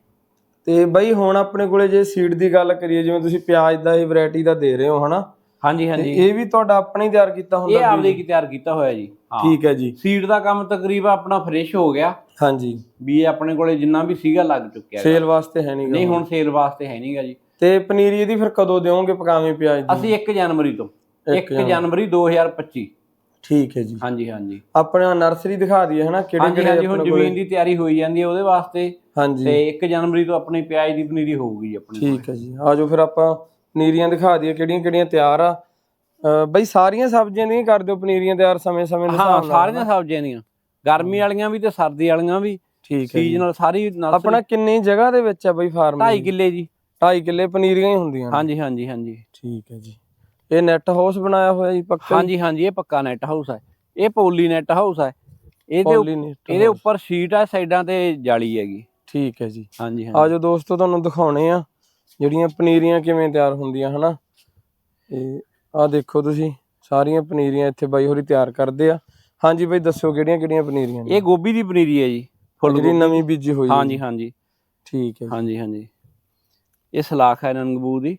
ਤੇ ਬਾਈ ਹੁਣ ਆਪਣੇ ਕੋਲੇ ਜੇ ਸੀਡ ਦੀ ਗੱਲ ਕਰੀਏ ਜਿਵੇਂ ਤੁਸੀਂ ਪਿਆਜ਼ ਦਾ ਇਹ ਵੈਰਾਈਟੀ ਦਾ ਦੇ ਰਹੇ ਹੋ ਹਨਾ? ਹਾਂਜੀ ਤੇ ਹਾਂਜੀ। ਇਹ ਵੀ ਤੁਹਾਡਾ ਆਪਣਾ ਹੀ ਤਿਆਰ ਕੀਤਾ ਇਹ ਹੁੰਦਾ ਆਪਦੇ? ਕੀ ਤਿਆਰ ਕੀਤਾ ਹੋਇਆ ਜੀ। ਹਾਂ। ਠੀਕ ਹੈ ਜੀ। ਸੀਡ ਦਾ ਕੰਮ ਤਕਰੀਬਨ ਆਪਣਾ ਫਰੈਸ਼ ਹੋ ਗਿਆ। ਹਾਂਜੀ। ਵੀ ਇਹ ਆਪਣੇ ਕੋਲੇ ਜਿੰਨਾ ਵੀ ਸੀਗਾ ਲੱਗ ਚੁੱਕਿਆ। ਸੇਲ ਵਾਸਤੇ ਹੈ ਨਹੀਂ ਨਹੀਂ ਹੁਣ। ਸੇਲ ਵਾਸਤੇ ਹੈ ਨਹੀਂਗਾ ਜੀ। ਤੇ ਪਨੀਰੀ ਇਹਦੀ ਫਿਰ ਕਦੋਂ ਦਿਓਗੇ ਪਕਾਵੇਂ ਪਿਆਜ਼ ਦੀ? ਅਸੀਂ 1 ਜਨਵਰੀ ਤੋਂ। ਇੱਕ 1 ਜਨਵਰੀ। 2025 ਠੀਕ ਹੈ ਜੀ। ਹਾਂਜੀ ਹਾਂਜੀ। ਆਪਣਾ ਨਰਸਰੀ ਦਿਖਾ ਦਈਏ ਹਨਾ? ਕਿਹੜੇ ਕਿਹੜੇ ਹਾਂਜੀ ਹੁਣ ਜ਼ਮੀਨ ਦੀ ਤਿਆਰੀ ਹੋਈ ਜਾਂਦੀ ਹੈ ਉਹਦੇ ਵਾਸਤੇ। ਹਾਂਜੀ। ਤੇ 1 ਜਨਵਰੀ ਤੋਂ ਆਪਣੀ ਪਿਆਜ਼ ਦੀ ਪਨੀਰੀ ਹੋਊਗੀ ਆਪਣੀ ਠੀਕ ਹੈ ਜੀ। ਆਜੋ ਫਿਰ ਆਪਾਂ ਪਨੀਰੀਆਂ ਦਿਖਾ ਦਈਏ ਕਿਹੜੀਆਂ ਕਿਹੜੀਆਂ ਤਿਆਰ ਆ। ਬਈ ਸਾਰੀਆਂ ਸਬਜ਼ੀਆਂ ਦੀਆਂ ਕਰ ਦਿਓ ਪਨੀਰੀਆਂ ਤਿਆਰ ਸਮੇਂ-ਸਮੇਂ ਦੇ ਹਾਂ ਹਿਸਾਬ ਨਾਲ ਸਾਰੀਆਂ ਸਬਜ਼ੀਆਂ ਦੀਆਂ। ਗਰਮੀ ਵਾਲੀਆਂ ਵੀ ਤੇ ਸਰਦੀ ਵਾਲੀਆਂ ਵੀ। ਠੀਕ ਹੈ ਸੀਜ਼ਨਲ ਸਾਰੀ ਆਪਣਾ ਕਿੰਨੀ ਜਗ੍ਹਾ ਦੇ ਵਿੱਚ ਆ ਬਈ ਫਾਰਮ 2.5 ਕਿੱਲੇ ਜੀ। 2.5 ਕਿੱਲੇ ਪਨੀਰੀਆਂ ਹੀ ਹੁੰਦੀਆਂ ਨੇ। ਹਾਂਜੀ ਹਾਂਜੀ ਹਾਂਜੀ। ਠੀਕ ਹੈ ਜੀ। ਇਹ ਨੈਟ ਹਾਊਸ ਬਣਾਇਆ ਹੋਇਆ ਜੀ ਪੱਕਾ ਹਾਂਜੀ ਹਾਂਜੀ ਇਹ ਪੱਕਾ ਨੈਟ ਹਾਊਸ ਹੈ। ਇਹ ਪੋਲੀ ਨੈਟ ਹਾਊਸ ਹੈ। ਇਹਦੇ ਇਹਦੇ ਉੱਪਰ ਸ਼ੀਟ ਆ ਸਾਈਡਾਂ ਤੇ ਜਾਲੀ ਹੈਗੀ। ਠੀਕ ਹੈ ਜੀ। ਹਾਂਜੀ ਹਾਂਜੀ। ਆਜੋ ਦੋਸਤੋ ਤੁਹਾਨੂੰ ਦਿਖਾਉਣੇ ਆ ਜਿਹੜੀਆਂ ਪਨੀਰੀਆਂ ਕਿਵੇਂ ਤਿਆਰ ਹੁੰਦੀਆਂ ਹਨਾ? ਤੇ ਆ ਦੇਖੋ ਤੁਸੀਂ ਸਾਰੀਆਂ ਪਨੀਰੀਆਂ ਇੱਥੇ ਬਾਈ ਹੋਰੀ ਤਿਆਰ ਕਰਦੇ ਆ। ਹਾਂਜੀ ਬਾਈ ਦੱਸੋ ਕਿਹੜੀਆਂ ਕਿਹੜੀਆਂ ਪਨੀਰੀਆਂ ਨੇ? ਇਹ ਗੋਭੀ ਦੀ ਪਨੀਰੀ ਹੈ ਜੀ ਫੁੱਲ ਜਿਹੜੀ। ਨਵੀਂ ਬੀਜੀ ਹੋਈ ਹਾਂਜੀ ਹਾਂਜੀ। ਠੀਕ ਹੈ। ਹਾਂਜੀ ਹਾਂਜੀ। ਇਹ ਸਲਾਖ ਹੈ ਨੰਗਬੂ ਦੀ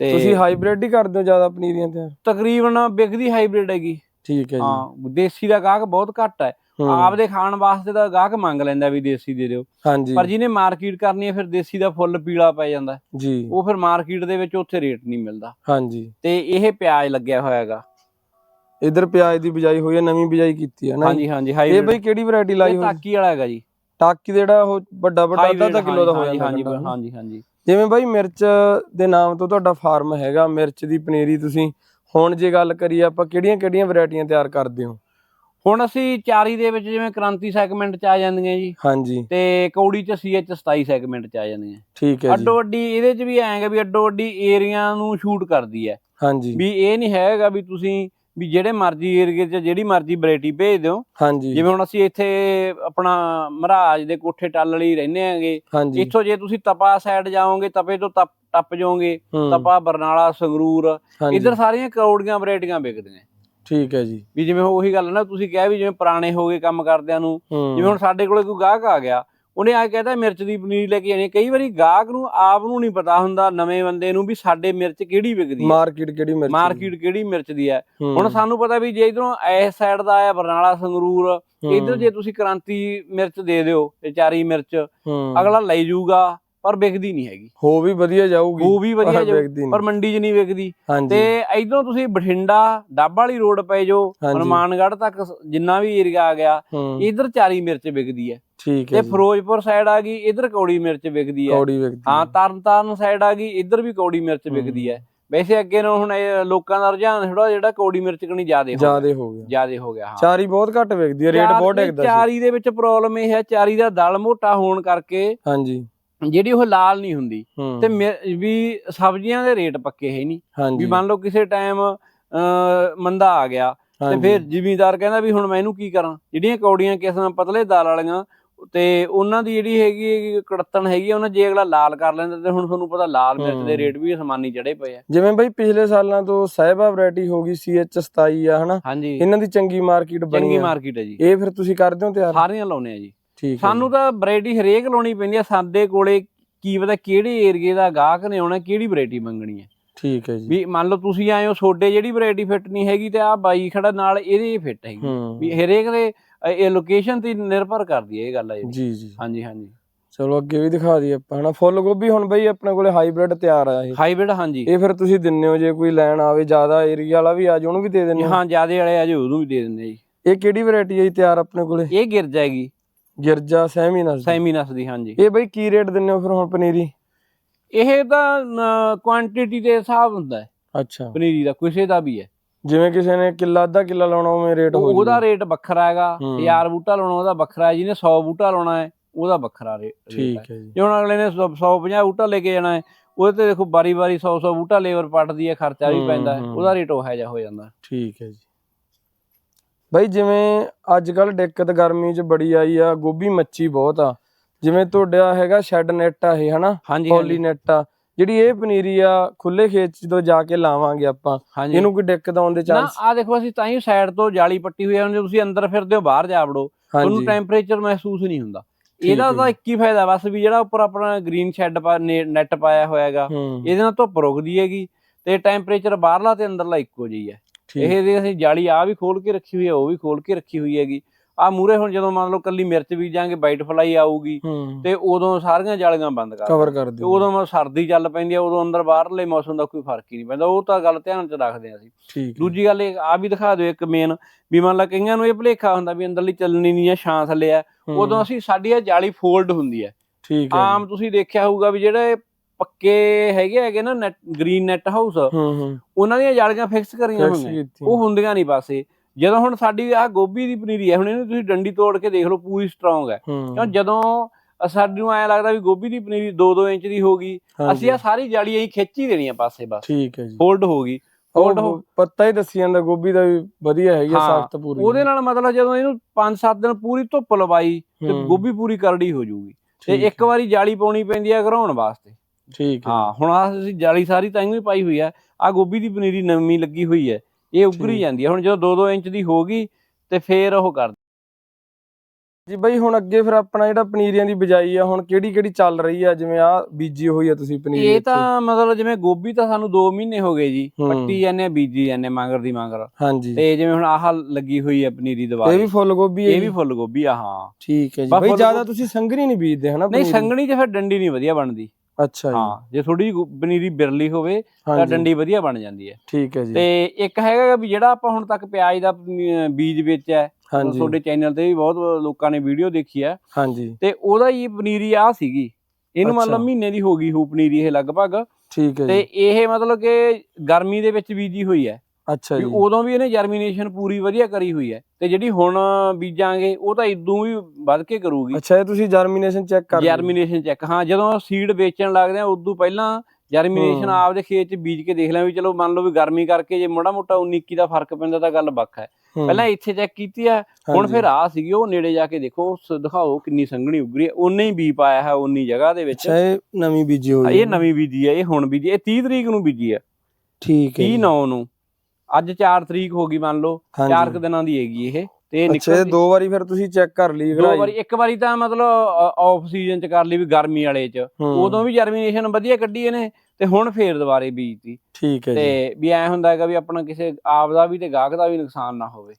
ਤੇ ਤੁਸੀਂ ਹਾਈਬ੍ਰਿਡ ਹੀ ਕਰਦੇ ਹੋ ਜ਼ਿਆਦਾ ਪਨੀਰੀਆਂ ਤਿਆਰ ਤਕਰੀਬਨ ਵਿਕਦੀ ਹਾਈਬ੍ਰਿਡ ਹੈਗੀ। ਠੀਕ ਹੈ ਜੀ। ਹਾਂ ਦੇਸੀ ਦਾ ਗਾਹਕ ਬਹੁਤ ਘੱਟ ਹੈ। ਹੂੰ, ਆਪਦੇ ਖਾਣ ਵਾਸਤੇ ਤਾਂ ਗਾਹਕ ਮੰਗ ਲੈਂਦਾ ਵੀ ਦੇਸੀ ਦੇ ਦਿਓ। ਹਾਂਜੀ। ਪਰ ਜਿਹਨੇ ਮਾਰਕੀਟ ਕਰਨੀ ਹੈ ਫਿਰ ਦੇਸੀ ਦਾ ਫੁੱਲ ਪੀਲਾ ਪੈ ਜਾਂਦਾ ਜੀ। ਉਹ ਫਿਰ ਮਾਰਕੀਟ ਦੇ ਵਿੱਚ ਉੱਥੇ ਰੇਟ ਨਹੀਂ ਮਿਲਦਾ। ਹਾਂਜੀ। ਤੇ ਇਹ ਪਿਆਜ਼ ਲੱਗਿਆ ਹੋਇਆ ਹੈਗਾ। ਇਧਰ ਪਿਆਜ਼ ਦੀ ਬਿਜਾਈ ਹੋਈ ਹੈ ਨਵੀਂ ਬਿਜਾਈ ਕੀਤੀ ਹੈ ਨਾ ਹਾਂਜੀ ਹਾਂਜੀ ਇਹ ਬਈ ਕਿਹੜੀ ਵੈਰਾਈਟੀ ਲਾਈ ਹੋਈ? ਤਾਕੀ ਵਾਲਾ ਹੈਗਾ ਜੀ। ਟਾਕੀ ਜਿਹੜਾ ਉਹ ਵੱਡਾ ਵੱਡਾ ਅੱਧਾ ਕਿਲੋ ਦਾ ਹੋ ਜਾਂਦਾ ਹਾਂਜੀ। ਹਾਂਜੀ ਹਾਂਜੀ। ਜਿਵੇਂ ਬਾਈ ਮਿਰਚ ਦੇ ਨਾਮ ਤੋਂ ਤੁਹਾਡਾ ਫਾਰਮ ਹੈਗਾ ਮਿਰਚ ਦੀ ਪਨੀਰੀ ਤੁਸੀਂ ਹੁਣ ਜੇ ਗੱਲ ਕਰੀਏ ਆਪਾਂ ਕਿਹੜੀਆਂ ਕਿਹੜੀਆਂ ਵੈਰਾਈਟੀਆਂ ਤਿਆਰ ਕਰਦੇ ਹੋ? ਹੁਣ ਅਸੀਂ ਚਾਰੀ ਦੇ ਵਿੱਚ ਜਿਵੇਂ ਕ੍ਰਾਂਤੀ ਸੈਗਮੈਂਟ ਚ ਆ ਜਾਂਦੀਆਂ ਜੀ। ਹਾਂਜੀ। ਤੇ ਕੌੜੀ ਚ ਸੀਐਚ 27 ਸੈਗਮੈਂਟ ਚ ਆ ਜਾਂਦੀਆਂ। ਠੀਕ ਹੈ ਜੀ। ਅੱਡੋ ਅੱਡੀ ਇਹਦੇ ਚ ਵੀ ਐਂਗਾ ਵੀ ਅੱਡੋ ਅੱਡੀ ਏਰੀਆ ਨੂੰ ਸ਼ੂਟ ਕਰਦੀ ਹੈ। ਹਾਂਜੀ। ਵੀ ਇਹ ਨਹੀਂ ਹੈਗਾ ਵੀ ਤੁਸੀਂ ਵੀ ਜਿਹੜੇ ਮਰਜ਼ੀ ਏਰੀਏ 'ਚ ਜਿਹੜੀ ਮਰਜ਼ੀ ਵੈਰਾਈਟੀ ਭੇਜ ਦਿਓ। ਹਾਂਜੀ। ਜਿਵੇਂ ਹੁਣ ਅਸੀਂ ਇੱਥੇ ਆਪਣਾ ਮਹਾਰਾਜ ਦੇ ਕੋਠੇ ਟੱਲ ਲਈ ਰਹਿੰਦੇ ਆਂਗੇ ਇੱਥੋਂ ਜੇ ਤੁਸੀਂ ਤਪਾ ਸਾਈਡ ਜਾਓਗੇ ਤਪੇ ਤੋਂ ਤਪ ਟੱਪ ਜਾਓਗੇ ਤਪਾ ਬਰਨਾਲਾ ਸੰਗਰੂਰ ਇੱਧਰ ਸਾਰੀਆਂ ਕਰੋੜੀਆਂ ਵੈਰਾਈਟੀਆਂ ਵਿਕਦੀਆਂ। ਠੀਕ ਹੈ ਜੀ। ਵੀ ਜਿਵੇਂ ਉਹੀ ਗੱਲ ਨਾ ਤੁਸੀਂ ਕਿਹਾ ਵੀ ਜਿਵੇਂ ਪੁਰਾਣੇ ਹੋ ਗਏ ਕੰਮ ਕਰਦਿਆਂ ਨੂੰ ਜਿਵੇਂ ਹੁਣ ਸਾਡੇ ਕੋਲੇ ਕੋਈ ਗਾਹਕ ਆ ਗਿਆ ਉਹਨੇ ਆ ਕਹਿੰਦਾ ਮਿਰਚ ਦੀ ਪਨੀਰ ਲੈ ਕੇ ਆਣੀ ਕਈ ਵਾਰੀ ਗਾਹਕ ਨੂੰ ਆਪ ਨੂੰ ਨਹੀਂ ਪਤਾ ਹੁੰਦਾ ਨਵੇਂ ਬੰਦੇ ਨੂੰ ਵੀ ਸਾਡੇ ਮਿਰਚ ਕਿਹੜੀ ਵਿਕਦੀ ਹੈ। ਮਾਰਕੀਟ ਕਿਹੜੀ ਮਿਰਚ? ਮਾਰਕੀਟ ਕਿਹੜੀ ਮਿਰਚ ਦੀ ਹੈ। ਹੁਣ ਸਾਨੂੰ ਪਤਾ ਵੀ ਜੇ ਇਧਰੋਂ ਇਸ ਸਾਈਡ ਦਾ ਆਇਆ ਬਰਨਾਲਾ ਸੰਗਰੂਰ ਇਧਰ ਜੇ ਤੁਸੀਂ ਕ੍ਰਾਂਤੀ ਮਿਰਚ ਦੇ ਦਿਓ ਇਹ ਚਾਰੀ ਮਿਰਚ ਅਗਲਾ ਲੈ ਜਾਊਗਾ। ਪਰ ਵਿਕਦੀ ਨਹੀਂ ਹੈਗੀ। ਹੋ ਵੀ ਵਧੀਆ ਜਾਊਗੀ। ਉਹ ਵੀ ਵਧੀਆ ਜਾਊ। ਪਰ ਮੰਡੀ 'ਚ ਨਹੀਂ ਵਿਕਦੀ। ਤੇ ਇਧਰੋਂ ਤੁਸੀਂ ਬਠਿੰਡਾ ਡੱਬ ਵਾਲੀ ਰੋਡ ਪੈ ਜਾਓ ਹਾਂਜੀ। ਹਨੂਮਾਨਗੜ੍ਹ ਤੱਕ ਜਿੰਨਾ ਵੀ ਏਰੀਆ ਆ ਗਿਆ ਹੂੰ, ਇਧਰ ਚਾਰੀ ਮਿਰਚ ਵਿਕਦੀ ਹੈ। ਠੀਕ ਤੇ ਹੈ ਜੀ। ਫਿਰੋਜ਼ਪੁਰ ਸਾਈਡ ਆ ਗਈ ਇਧਰ ਕੌੜੀ ਮਿਰਚ ਵਿਕਦੀ ਹੈ। ਕੌੜੀ ਵਿਕਦੀ ਹਾਂ ਤਰਨਤਾਰਨ ਸਾਈਡ ਆ ਗਈ ਇਧਰ ਵੀ ਕੌੜੀ ਮਿਰਚ ਹੂੰ। ਵਿਕਦੀ ਹੈ। ਵੈਸੇ ਅੱਗੇ ਨੂੰ ਹੁਣ ਇਹ ਲੋਕਾਂ ਦਾ ਰੁਝਾਨ ਥੋੜਾ ਜਿਹੜਾ ਕੌੜੀ ਮਿਰਚ ਕਣੀ ਜ਼ਿਆਦੇ ਹੋ ਗਿਆ। ਜਿਆਦੇ ਹੋ ਗਿਆ। ਜ਼ਿਆਦੇ ਹੋ ਗਿਆ ਹਾਂ। ਚਾਰੀ ਬਹੁਤ ਘੱਟ ਵਿਕਦੀ ਹੈ ਰੇਟ ਬਹੁਤ ਡਿੱਗਦਾ ਚਾਰੀ ਦੇ ਵਿੱਚ ਪ੍ਰੋਬਲਮ ਇਹ ਹੈ ਚਾਰੀ ਦਾ ਦਲ ਮੋਟਾ ਹੋਣ ਕਰਕੇ ਹਾਂਜੀ। ਜਿਹੜੀ ਉਹ ਲਾਲ ਨਹੀਂ ਹੁੰਦੀ ਤੇ ਮਿ- ਵੀ ਸਬਜ਼ੀਆਂ ਦੇ ਰੇਟ ਪੱਕੇ ਹੈ ਨਹੀਂ। ਹਾਂਜੀ। ਵੀ ਮੰਨ ਲਓ ਕਿਸੇ ਟਾਈਮ ਮੰਦਾ ਆ ਗਿਆ ਤੇ ਹਾਂਜੀ, ਫਿਰ ਜ਼ਿਮੀਂਦਾਰ ਕਹਿੰਦਾ ਵੀ ਹੁਣ ਮੈਂ ਇਹਨੂੰ ਕੀ ਕਰਾਂ? ਜਿਹੜੀਆਂ ਕੌੜੀਆਂ ਕਿਸਮਾਂ ਪਤਲੇ ਦਾਲ ਵਾਲੀਆਂ ਤੇ ਉਹਨਾਂ ਦੀ ਜਿਹੜੀ ਹੈਗੀ ਹੈਗੀ ਕੜਤਣ ਹੈਗੀ ਆ, ਉਹਨਾਂ ਜੇ ਅਗਲਾ ਲਾਲ ਕਰ ਲੈਂਦਾ ਤੇ ਹੁਣ ਤੁਹਾਨੂੰ ਪਤਾ ਲਾਲ ਮਿਰਚ ਦੇ। ਰੇਟ ਵੀ ਅਸਮਾਨੀ ਚੜੇ ਪਏ ਆ। ਜਿਵੇਂ ਬਈ ਪਿਛਲੇ ਸਾਲਾਂ ਤੋਂ ਸਾਹਿਬਾ ਵੈਰਾਈਟੀ ਹੋ ਗਈ CH 27 ਆ ਹਨਾ? ਹਾਂਜੀ। ਇਹਨਾਂ ਦੀ ਚੰਗੀ ਮਾਰਕੀਟ ਬਣੀ ਚੰਗੀ ਆ। ਮਾਰਕੀਟ ਹੈ ਜੀ। ਇਹ ਫਿਰ ਤੁਸੀਂ ਕਰਦੇ ਹੋ ਤਿਆਰ? ਸਾਰੀਆਂ ਲਾਉਨੇ ਆ ਜੀ। ਠੀਕ ਸਾਨੂੰ ਤਾਂ ਵੈਰਾਈਟੀ ਹਰੇਕ ਲਾਉਣੀ ਪੈਂਦੀ ਆ। ਸਾਡੇ ਕੋਲੇ ਕੀ ਪਤਾ ਕਿਹੜੇ ਏਰੀਏ ਦਾ ਗਾਹਕ ਨੇ ਆਉਣਾ ਕਿਹੜੀ ਵੈਰਾਈਟੀ ਮੰਗਣੀ ਹੈ। ਠੀਕ ਹੈ ਜੀ। ਵੀ ਮੰਨ ਲਓ ਤੁਸੀਂ ਆਏ ਹੋ ਛੋਡੇ ਜਿਹੜੀ ਵੈਰਾਈਟੀ ਫਿੱਟ ਨਹੀਂ ਹੈਗੀ ਤੇ ਆ ਬਾਈ ਖੜਾ ਨਾਲ ਇਹਦੀ ਫਿੱਟ ਹੈਗੀ। ਵੀ ਹਰੇਕ ਦੇ ਇਹ ਲੋਕੇਸ਼ਨ ਤੇ ਨਿਰਭਰ ਕਰਦੀ ਹੈ ਇਹ ਗੱਲ ਹੈ ਜੀ ਜੀ। ਹਾਂਜੀ ਹਾਂਜੀ। ਚਲੋ ਅੱਗੇ ਵੀ ਦਿਖਾ ਦਈਏ ਆਪਾਂ ਹਨਾ। ਫੁੱਲ ਗੋਭੀ ਹੁਣ ਬਈ ਆਪਣੇ ਕੋਲੇ ਹਾਈਬ੍ਰਿਡ ਤਿਆਰ ਆ ਇਹ। ਹਾਈਬ੍ਰਿਡ ਹਾਂਜੀ। ਇਹ ਫਿਰ ਤੁਸੀਂ ਦਿੰਨੇ ਹੋ ਜੇ ਕੋਈ ਲੈਣ ਆਵੇ ਜ਼ਿਆਦਾ ਏਰੀਆ ਵਾਲਾ ਵੀ ਆ ਜਾਏ ਉਹਨੂੰ ਵੀ ਦੇ ਦਿੰਨੇ ਹੋ? ਜਿਆਦੇ ਵਾਲੇ ਆ ਜੀ ਉਹਨੂੰ ਵੀ ਦੇ ਆ ਜੀ। ਇਹ ਕਿਹੜੀ ਵੈਰਾਈਟੀ ਹੈ ਜੀ ਤਿਆਰ ਆਪਣੇ ਕੋਲੇ? ਇਹ ਗਿਰ ਜਾਏਗੀ ਗਿਰਜਾ ਸੈਮੀਨਸ ਸੈਮੀਨਸ ਦੀ ਹਾਂਜੀ। ਇਹ ਬਈ ਕੀ ਰੇਟ ਦਿੰਨੇ ਹੋ ਫਿਰ ਹੁਣ ਪਨੀਰੀ? ਇਹ ਤਾਂ ਕੁਆਂਟੀਟੀ ਦੇ ਹਿਸਾਬ ਹੁੰਦਾ ਹੈ। ਅੱਛਾ। ਪਨੀਰੀ ਦਾ ਕਿਸੇ ਦਾ ਵੀ ਹੈ। ਜਿਵੇਂ ਕਿਸੇ ਨੇ ਕਿੱਲਾ ਅੱਧਾ ਕਿੱਲਾ ਲਾਉਣਾ ਉਵੇਂ ਰੇਟ ਹੋ ਉਹ- ਉਹਦਾ। ਰੇਟ ਵੱਖਰਾ ਹੈਗਾ। ਹੂੰ। 1000 ਬੂਟਾ ਲਾਉਣਾ ਉਹਦਾ ਵੱਖਰਾ ਹੈ। ਜਿਹਨੇ 100 ਬੂਟਾ ਲਾਉਣਾ ਹੈ ਉਹਦਾ ਵੱਖਰਾ ਰੇ- ਰੇਟ ਹੈ। ਠੀਕ ਹੈ ਜੀ। ਜੇ ਹੁਣ ਅਗਲੇ ਨੇ 150 ਬੂਟਾ ਲੈ ਕੇ ਜਾਣਾ ਹੈ ਉਹਦੇ ਤੇ ਦੇਖੋ ਬਾਰੀ ਬਾਰੀ 100 100 ਬੂਟਾ ਲੇਬਰ ਪੱਟਦੀ ਹੈ ਖਰਚਾ ਵੀ ਹੂੰ, ਪੈਂਦਾ ਹੈ। ਹੂੰ। ਉਹਦਾ ਰੇਟ ਉਹ ਜਿਹਾ ਹੋ ਜਾਂਦਾ। ਠੀਕ ਹੈ ਜੀ। ਬਾਈ ਜਿਵੇਂ ਅੱਜ ਕੱਲ ਦਿੱਕਤ ਗਰਮੀ 'ਚ ਬੜੀ ਆਈ ਆ ਗੋਭੀ ਮੱਛੀ ਬਹੁਤ ਆ। ਜਿਵੇਂ ਤੁਹਾਡਾ ਹੈਗਾ ਸ਼ੈੱਡ ਨੈਟ ਆ ਇਹ ਹਨਾ? ਪੋਲੀ ਨੈਟ ਆ। ਜਿਹੜੀ ਇਹ ਪਨੀਰੀ ਆ ਖੁੱਲੇ ਖੇਤ 'ਚ ਜਦੋਂ ਜਾ ਕੇ ਲਾਵਾਂਗੇ ਆਪਾਂ ਇਹਨੂੰ ਕੋਈ ਦਿੱਕਤ ਆਉਣ ਦੇ ਨਾ ਚਾਂਸ? ਆ ਦੇਖੋ ਅਸੀਂ ਤਾਂ ਹੀ ਸਾਈਡ ਤੋਂ ਜਾਲੀ ਪੱਟੀ ਹੋਈ ਜੇ ਤੁਸੀਂ ਅੰਦਰ ਫਿਰਦੇ ਹੋ ਬਾਹਰ ਜਾ ਵੜੋ ਤੁਹਾਨੂੰ ਟੈਂਪਰੇਚਰ ਮਹਿਸੂਸ ਨਹੀਂ ਹੁੰਦਾ। ਇਹਦਾ ਤਾਂ। ਇੱਕ ਹੀ ਫਾਇਦਾ ਬਸ ਵੀ ਜਿਹੜਾ ਉੱਪਰ ਆਪਣਾ ਗ੍ਰੀਨ ਸ਼ੈੱਡ ਪਾ ਨੈਟ ਪਾਇਆ ਹੋਇਆ ਹੈਗਾ ਹੂੰ। ਇਹਦੇ ਨਾਲ ਧੁੱਪ ਰੁਕਦੀ ਹੈਗੀ ਤੇ ਟੈਂਪਰੇਚਰ ਬਾਹਰਲਾ ਤੇ ਅੰਦਰਲਾ ਇੱਕੋ ਜਿਹੀ ਹੈ। ਇਹ ਦੇ ਅਸੀਂ ਜਾਲੀ ਆ ਵੀ ਖੋਲ ਕੇ ਰੱਖੀ ਹੋਈ ਹੈ ਉਹ ਵੀ ਖੋਲ ਕੇ ਰੱਖੀ ਹੋਈ ਹੈਗੀ। ਆ ਮੂਰੇ ਹੁਣ ਜਦੋਂ ਮੰਨ ਲਓ ਕੱਲੀ ਮਿਰਚ ਬੀਜਾਂਗੇ ਵਾਈਟ ਫਲਾਈ ਆਊਗੀ ਤੇ ਉਦੋਂ ਸਾਰੀਆਂ ਜਾਲੀਆਂ ਬੰਦ ਕਰ ਕਵਰ ਕਰ ਤੇ ਦਿਓ ਉਦੋਂ ਮੈਂ ਸਰਦੀ ਚੱਲ ਪੈਂਦੀ ਆ ਉਦੋਂ ਅੰਦਰ ਬਾਹਰਲੇ ਮੌਸਮ ਦਾ ਕੋਈ ਫ਼ਰਕ ਹੀ ਨਹੀਂ ਪੈਂਦਾ। ਉਹ ਤਾਂ ਗੱਲ ਧਿਆਨ ਚ ਰੱਖਦੇ ਆ ਅਸੀਂ। ਦੂਜੀ ਗੱਲ ਇਹ ਆ ਵੀ ਦਿਖਾ ਦਿਓ ਇੱਕ ਮੇਨ ਵੀ ਮੰਨ ਲਾ ਕਈਆਂ ਨੂੰ ਇਹ ਭੁਲੇਖਾ ਹੁੰਦਾ ਵੀ ਅੰਦਰਲੀ ਚੱਲਣੀ ਨਹੀਂ ਆ ਛਾਂ ਥੱਲੇ ਆ। ਉਦੋਂ ਅਸੀਂ ਸਾਡੀ ਇਹ ਜਾਲੀ ਫੋਲਡ ਹੁੰਦੀ ਹੈ ਠੀਕ ਹੈ ਆਮ ਤੁਸੀਂ ਦੇਖਿਆ ਹੋਊਗਾ ਵੀ ਜਿਹੜੇ ਪੱਕੇ ਹੈਗੇ ਹੈਗੇ ਨਾ ਨੈਟ ਗ੍ਰੀਨ ਨੈਟ ਹਾਊਸ। ਹੂੰ ਹੂੰ। ਉਹਨਾਂ ਦੀਆਂ ਜਾਲੀਆਂ ਫਿਕਸ ਕਰੀਆਂ ਹੋਈਆਂ। ਕੀਤੀ ਉਹ ਹੁੰਦੀਆਂ ਨਹੀਂ ਪਾਸੇ ਜਦੋਂ ਹੁਣ ਸਾਡੀ ਆ ਗੋਭੀ ਦੀ ਪਨੀਰੀ ਹੈ ਹੁਣ ਇਹਨੂੰ ਤੁਸੀਂ ਡੰਡੀ ਤੋੜ ਕੇ ਦੇਖ ਲਓ ਪੂਰੀ ਸਟਰੋਂਗ ਹੈ। ਕਿਉਂ ਹੂੰ ਜਦੋਂ ਅ- ਸਾਨੂੰ ਐ ਲੱਗਦਾ ਵੀ ਗੋਭੀ ਦੀ ਪਨੀਰੀ 2-2 ਇੰਚ ਦੀ ਹੋ ਗਈ ਅਸੀਂ ਆ ਸਾਰੀ ਜਾਲੀ ਐਂ ਖਿੱਚ ਹੀ ਦੇਣੀ ਆ ਪਾਸੇ ਬਸ। ਠੀਕ ਹੈ ਜੀ। ਫੋਲਡ ਹੋ ਗਈ। ਫੋਲਡ ਹੋ ਉਹ ਪੱਤਾ ਹੀ ਦੱਸੀ ਜਾਂਦਾ ਗੋਭੀ ਦਾ ਵੀ ਵਧੀਆ ਹੈਗੀ ਆ ਹਾਂ, ਸਖਤ ਪੂਰੀ। ਉਹਦੇ ਨਾਲ ਮਤਲਬ ਜਦੋਂ ਇਹਨੂੰ 5-7 ਦਿਨ ਪੂਰੀ ਧੁੱਪ ਲਵਾਈ ਤੇ ਹੂੰ, ਗੋਭੀ ਪੂਰੀ ਕਰੜੀ ਹੋ ਜਾਊਗੀ। ਤੇ ਠੀਕ ਇੱਕ ਵਾਰੀ ਜਾਲੀ ਪਾਉਣੀ ਪੈਂਦੀ ਹੈ ਘਰਾਉਣ ਵਾਸਤੇ। ਠੀਕ ਹੈ। ਹਾਂ ਹੁਣ ਆਹ ਅਸੀਂ ਜਾਲੀ ਸਾਰੀ ਤਾਂ ਹੀ ਪਾਈ ਹੋਈ ਹੈ ਆ ਗੋਭੀ ਦੀ ਪਨੀਰੀ ਨਵੀਂ ਲੱਗੀ ਹੋਈ ਹੈ। ਇਹ ਉੱਗਰੀ। ਜਾਂਦੀ ਹੈ। ਹੁਣ ਜਦੋਂ 2-2 ਇੰਚ ਦੀ ਹੋ ਗਈ ਤੇ ਫੇਰ ਉਹ ਕਰ ਜੀ ਬਈ ਹੁਣ ਅੱਗੇ ਫਿਰ ਆਪਣਾ ਜਿਹੜਾ ਪਨੀਰੀਆਂ ਦੀ ਬਿਜਾਈ ਆ ਹੁਣ ਕਿਹੜੀ ਕਿਹੜੀ ਚੱਲ ਰਹੀ ਆ? ਜਿਵੇਂ ਆ ਬੀਜੀ ਹੋਈ ਆ ਤੁਸੀਂ ਪਨੀਰੀ ਇਹ। ਤਾਂ ਮਤਲਬ ਜਿਵੇਂ ਗੋਭੀ ਤਾਂ ਸਾਨੂੰ 2 ਮਹੀਨੇ ਹੋ ਗਏ ਜੀ। ਪੱਟੀ ਜਾਂਦੇ ਆ ਬੀਜੀ ਜਾਂਦੇ ਆ ਮਗਰ ਦੀ ਮਗਰ। ਹਾਂਜੀ। ਤੇ ਜਿਵੇਂ ਹੁਣ ਆਹ ਲੱਗੀ ਹੋਈ ਹੈ ਪਨੀਰੀ ਇਹ ਦੁਬਾਰਾ ਵੀ ਫੁੱਲ ਗੋਭੀ ਹੈ ਇਹ ਵੀ? ਫੁੱਲ ਗੋਭੀ ਆ ਹਾਂ। ਠੀਕ ਹੈ ਜੀ। ਬਈ ਜ਼ਿਆਦਾ ਤੁਸੀਂ ਸੰਘਣੀ ਨਹੀਂ ਬੀਜਦੇ ਹਨਾ ਨਹੀਂ? ਸੰਗਣੀ ਤੇ ਫਿਰ ਡੰਡੀ ਨਹੀਂ ਵਧੀਆ ਬਣਦੀ। ਅੱਛਾ ਜੀ। ਹਾਂ ਜੇ ਥੋੜੀ ਪਨੀਰੀ ਬਿਰਲੀ ਹੋਵੇ ਤਾਂ ਹਾਂਜੀ। ਡੰਡੀ ਵਧੀਆ ਬਣ ਜਾਂਦੀ ਹੈ। ਠੀਕ ਹੈ ਜੀ। ਤੇ ਇੱਕ ਹੈਗਾ ਗਾ ਵੀ ਜਿਹੜਾ ਆਪਾਂ ਹੁਣ ਤੱਕ ਪਿਆਜ਼ ਦਾ ਅਮ, ਬੀਜ ਵੇਚਿਆ ਹੈ, ਉਹ ਹਾਂਜੀ। ਤੁਹਾਡੇ ਚੈਨਲ ਤੇ ਵੀ ਬਹੁਤ ਲੋਕਾਂ ਨੇ ਵੀਡੀਓ ਦੇਖੀ ਆ ਹਾਂਜੀ। ਤੇ ਉਹਦਾ ਹੀ ਪਨੀਰੀ ਆ ਸੀਗੀ। ਇਹਨੂੰ ਮਤਲਬ ਅੱਛਾ। ਮਹੀਨੇ ਦੀ ਹੋ ਗਈ ਹੋ ਪਨੀਰੀ ਇਹ ਲਗਭਗ। ਠੀਕ ਹੈ ਤੇ ਜੀ। ਇਹ ਮਤਲਬ ਕਿ ਗਰਮੀ ਦੇ ਵਿੱਚ ਬੀਜੀ ਹੋਈ ਹੈ। ਅੱਛਾ ਜੀ। ਉਦੋਂ ਵੀ ਇਹਨੇ ਜਰਮੀਨੇਸ਼ਨ ਪੂਰੀ ਵਧੀਆ ਕਰੀ ਹੋਈ ਹੈ ਤੇ ਜਿਹੜੀ ਹੁਣ ਬੀਜਾਂਗੇ ਉਹ ਤਾਂ ਇਦੋਂ ਵੀ ਵੱਧ ਕੇ ਕਰੂਗੀ। ਅੱਛਾ ਇਹ ਤੁਸੀਂ ਜਰਮੀਨੇਸ਼ਨ ਚੈੱਕ ਕਰ। ਜਰਮੀਨੇਸ਼ਨ ਚੈੱਕ ਹਾਂ ਜਦੋਂ ਸੀਡ ਵੇਚਣ ਲੱਗਦੇ ਆ ਉਦੋਂ ਪਹਿਲਾਂ ਜਰਮੀਨੇਸ਼ਨ। ਆਪਦੇ ਖੇਤ 'ਚ ਬੀਜ ਕੇ ਦੇਖ ਲਿਆ ਵੀ ਚਲੋ ਮੰਨ ਲਓ ਵੀ ਗਰਮੀ ਕਰਕੇ ਜੇ ਮੋੜਾ ਮੋਟਾ 19 21 ਦਾ ਫ਼ਰਕ ਪੈਂਦਾ ਤਾਂ ਗੱਲ ਵੱਖ ਹੈ। ਪਹਿਲਾਂ ਇੱਥੇ ਚੈੱਕ ਕੀਤੀ ਆ ਹੁਣ। ਫਿਰ ਆ ਸੀਗੀ ਉਹ ਨੇੜੇ ਜਾ ਕੇ ਦੇਖੋ ਉਸ ਦਿਖਾਓ ਕਿੰਨੀ ਸੰਘਣੀ ਉੱਗਰੀ ਹੈ। ਉਨੇ ਹੀ ਬੀ ਪਾਇਆ ਹੈ ਉਨੀ ਜਗ੍ਹਾ ਦੇ ਵਿੱਚ। ਅੱਛਾ ਇਹ ਨਵੀਂ ਬੀਜੀ ਹੋਈ ਇਹ ਨਵੀਂ ਬੀਜੀ ਹੈ ਇਹ ਹੁਣ ਬੀਜੀ ਇਹ 30 ਤਰੀਕ ਨੂੰ ਬੀਜੀ ਹੈ। ਠੀਕ ਹੈ 30 ਜੀ। 9 ਨੂੰ। ਅੱਜ 4 ਤਰੀਕ ਹੋ ਗਈ ਮੰਨ ਲਓ ਹਾਂਜੀ। ਚਾਰ ਕੁ ਦਿਨਾਂ ਦੀ ਹੈਗੀ ਇਹ ਤੇ ਅੱਛਾ ਨਿਕਲ ਦੋ ਵਾਰੀ ਫਿਰ ਤੁਸੀਂ ਚੈੱਕ ਕਰ ਲਈ ਦੋ ਵਾਰੀ ਇੱਕ ਵਾਰੀ ਤਾਂ ਮਤਲਬ ਆਫ ਸੀਜ਼ਨ ਚ ਕਰ ਲਈ ਵੀ ਗਰਮੀ ਵਾਲੇ ਚ। ਉਦੋਂ ਵੀ ਜਰਮੀਨੇਸ਼ਨ ਵਧੀਆ ਕੱਢੀ ਇਹਨੇ ਤੇ ਹੁਣ ਫੇਰ ਦੁਬਾਰੇ ਬੀਜਤੀ। ਠੀਕ ਹੈ ਜੀ। ਤੇ ਵੀ ਐ ਹੁੰਦਾ ਹੈਗਾ ਵੀ ਆਪਣਾ ਕਿਸੇ ਆਪ ਦਾ ਵੀ ਤੇ ਗਾਹਕ ਦਾ ਵੀ ਨੁਕਸਾਨ ਨਾ ਹੋਵੇ।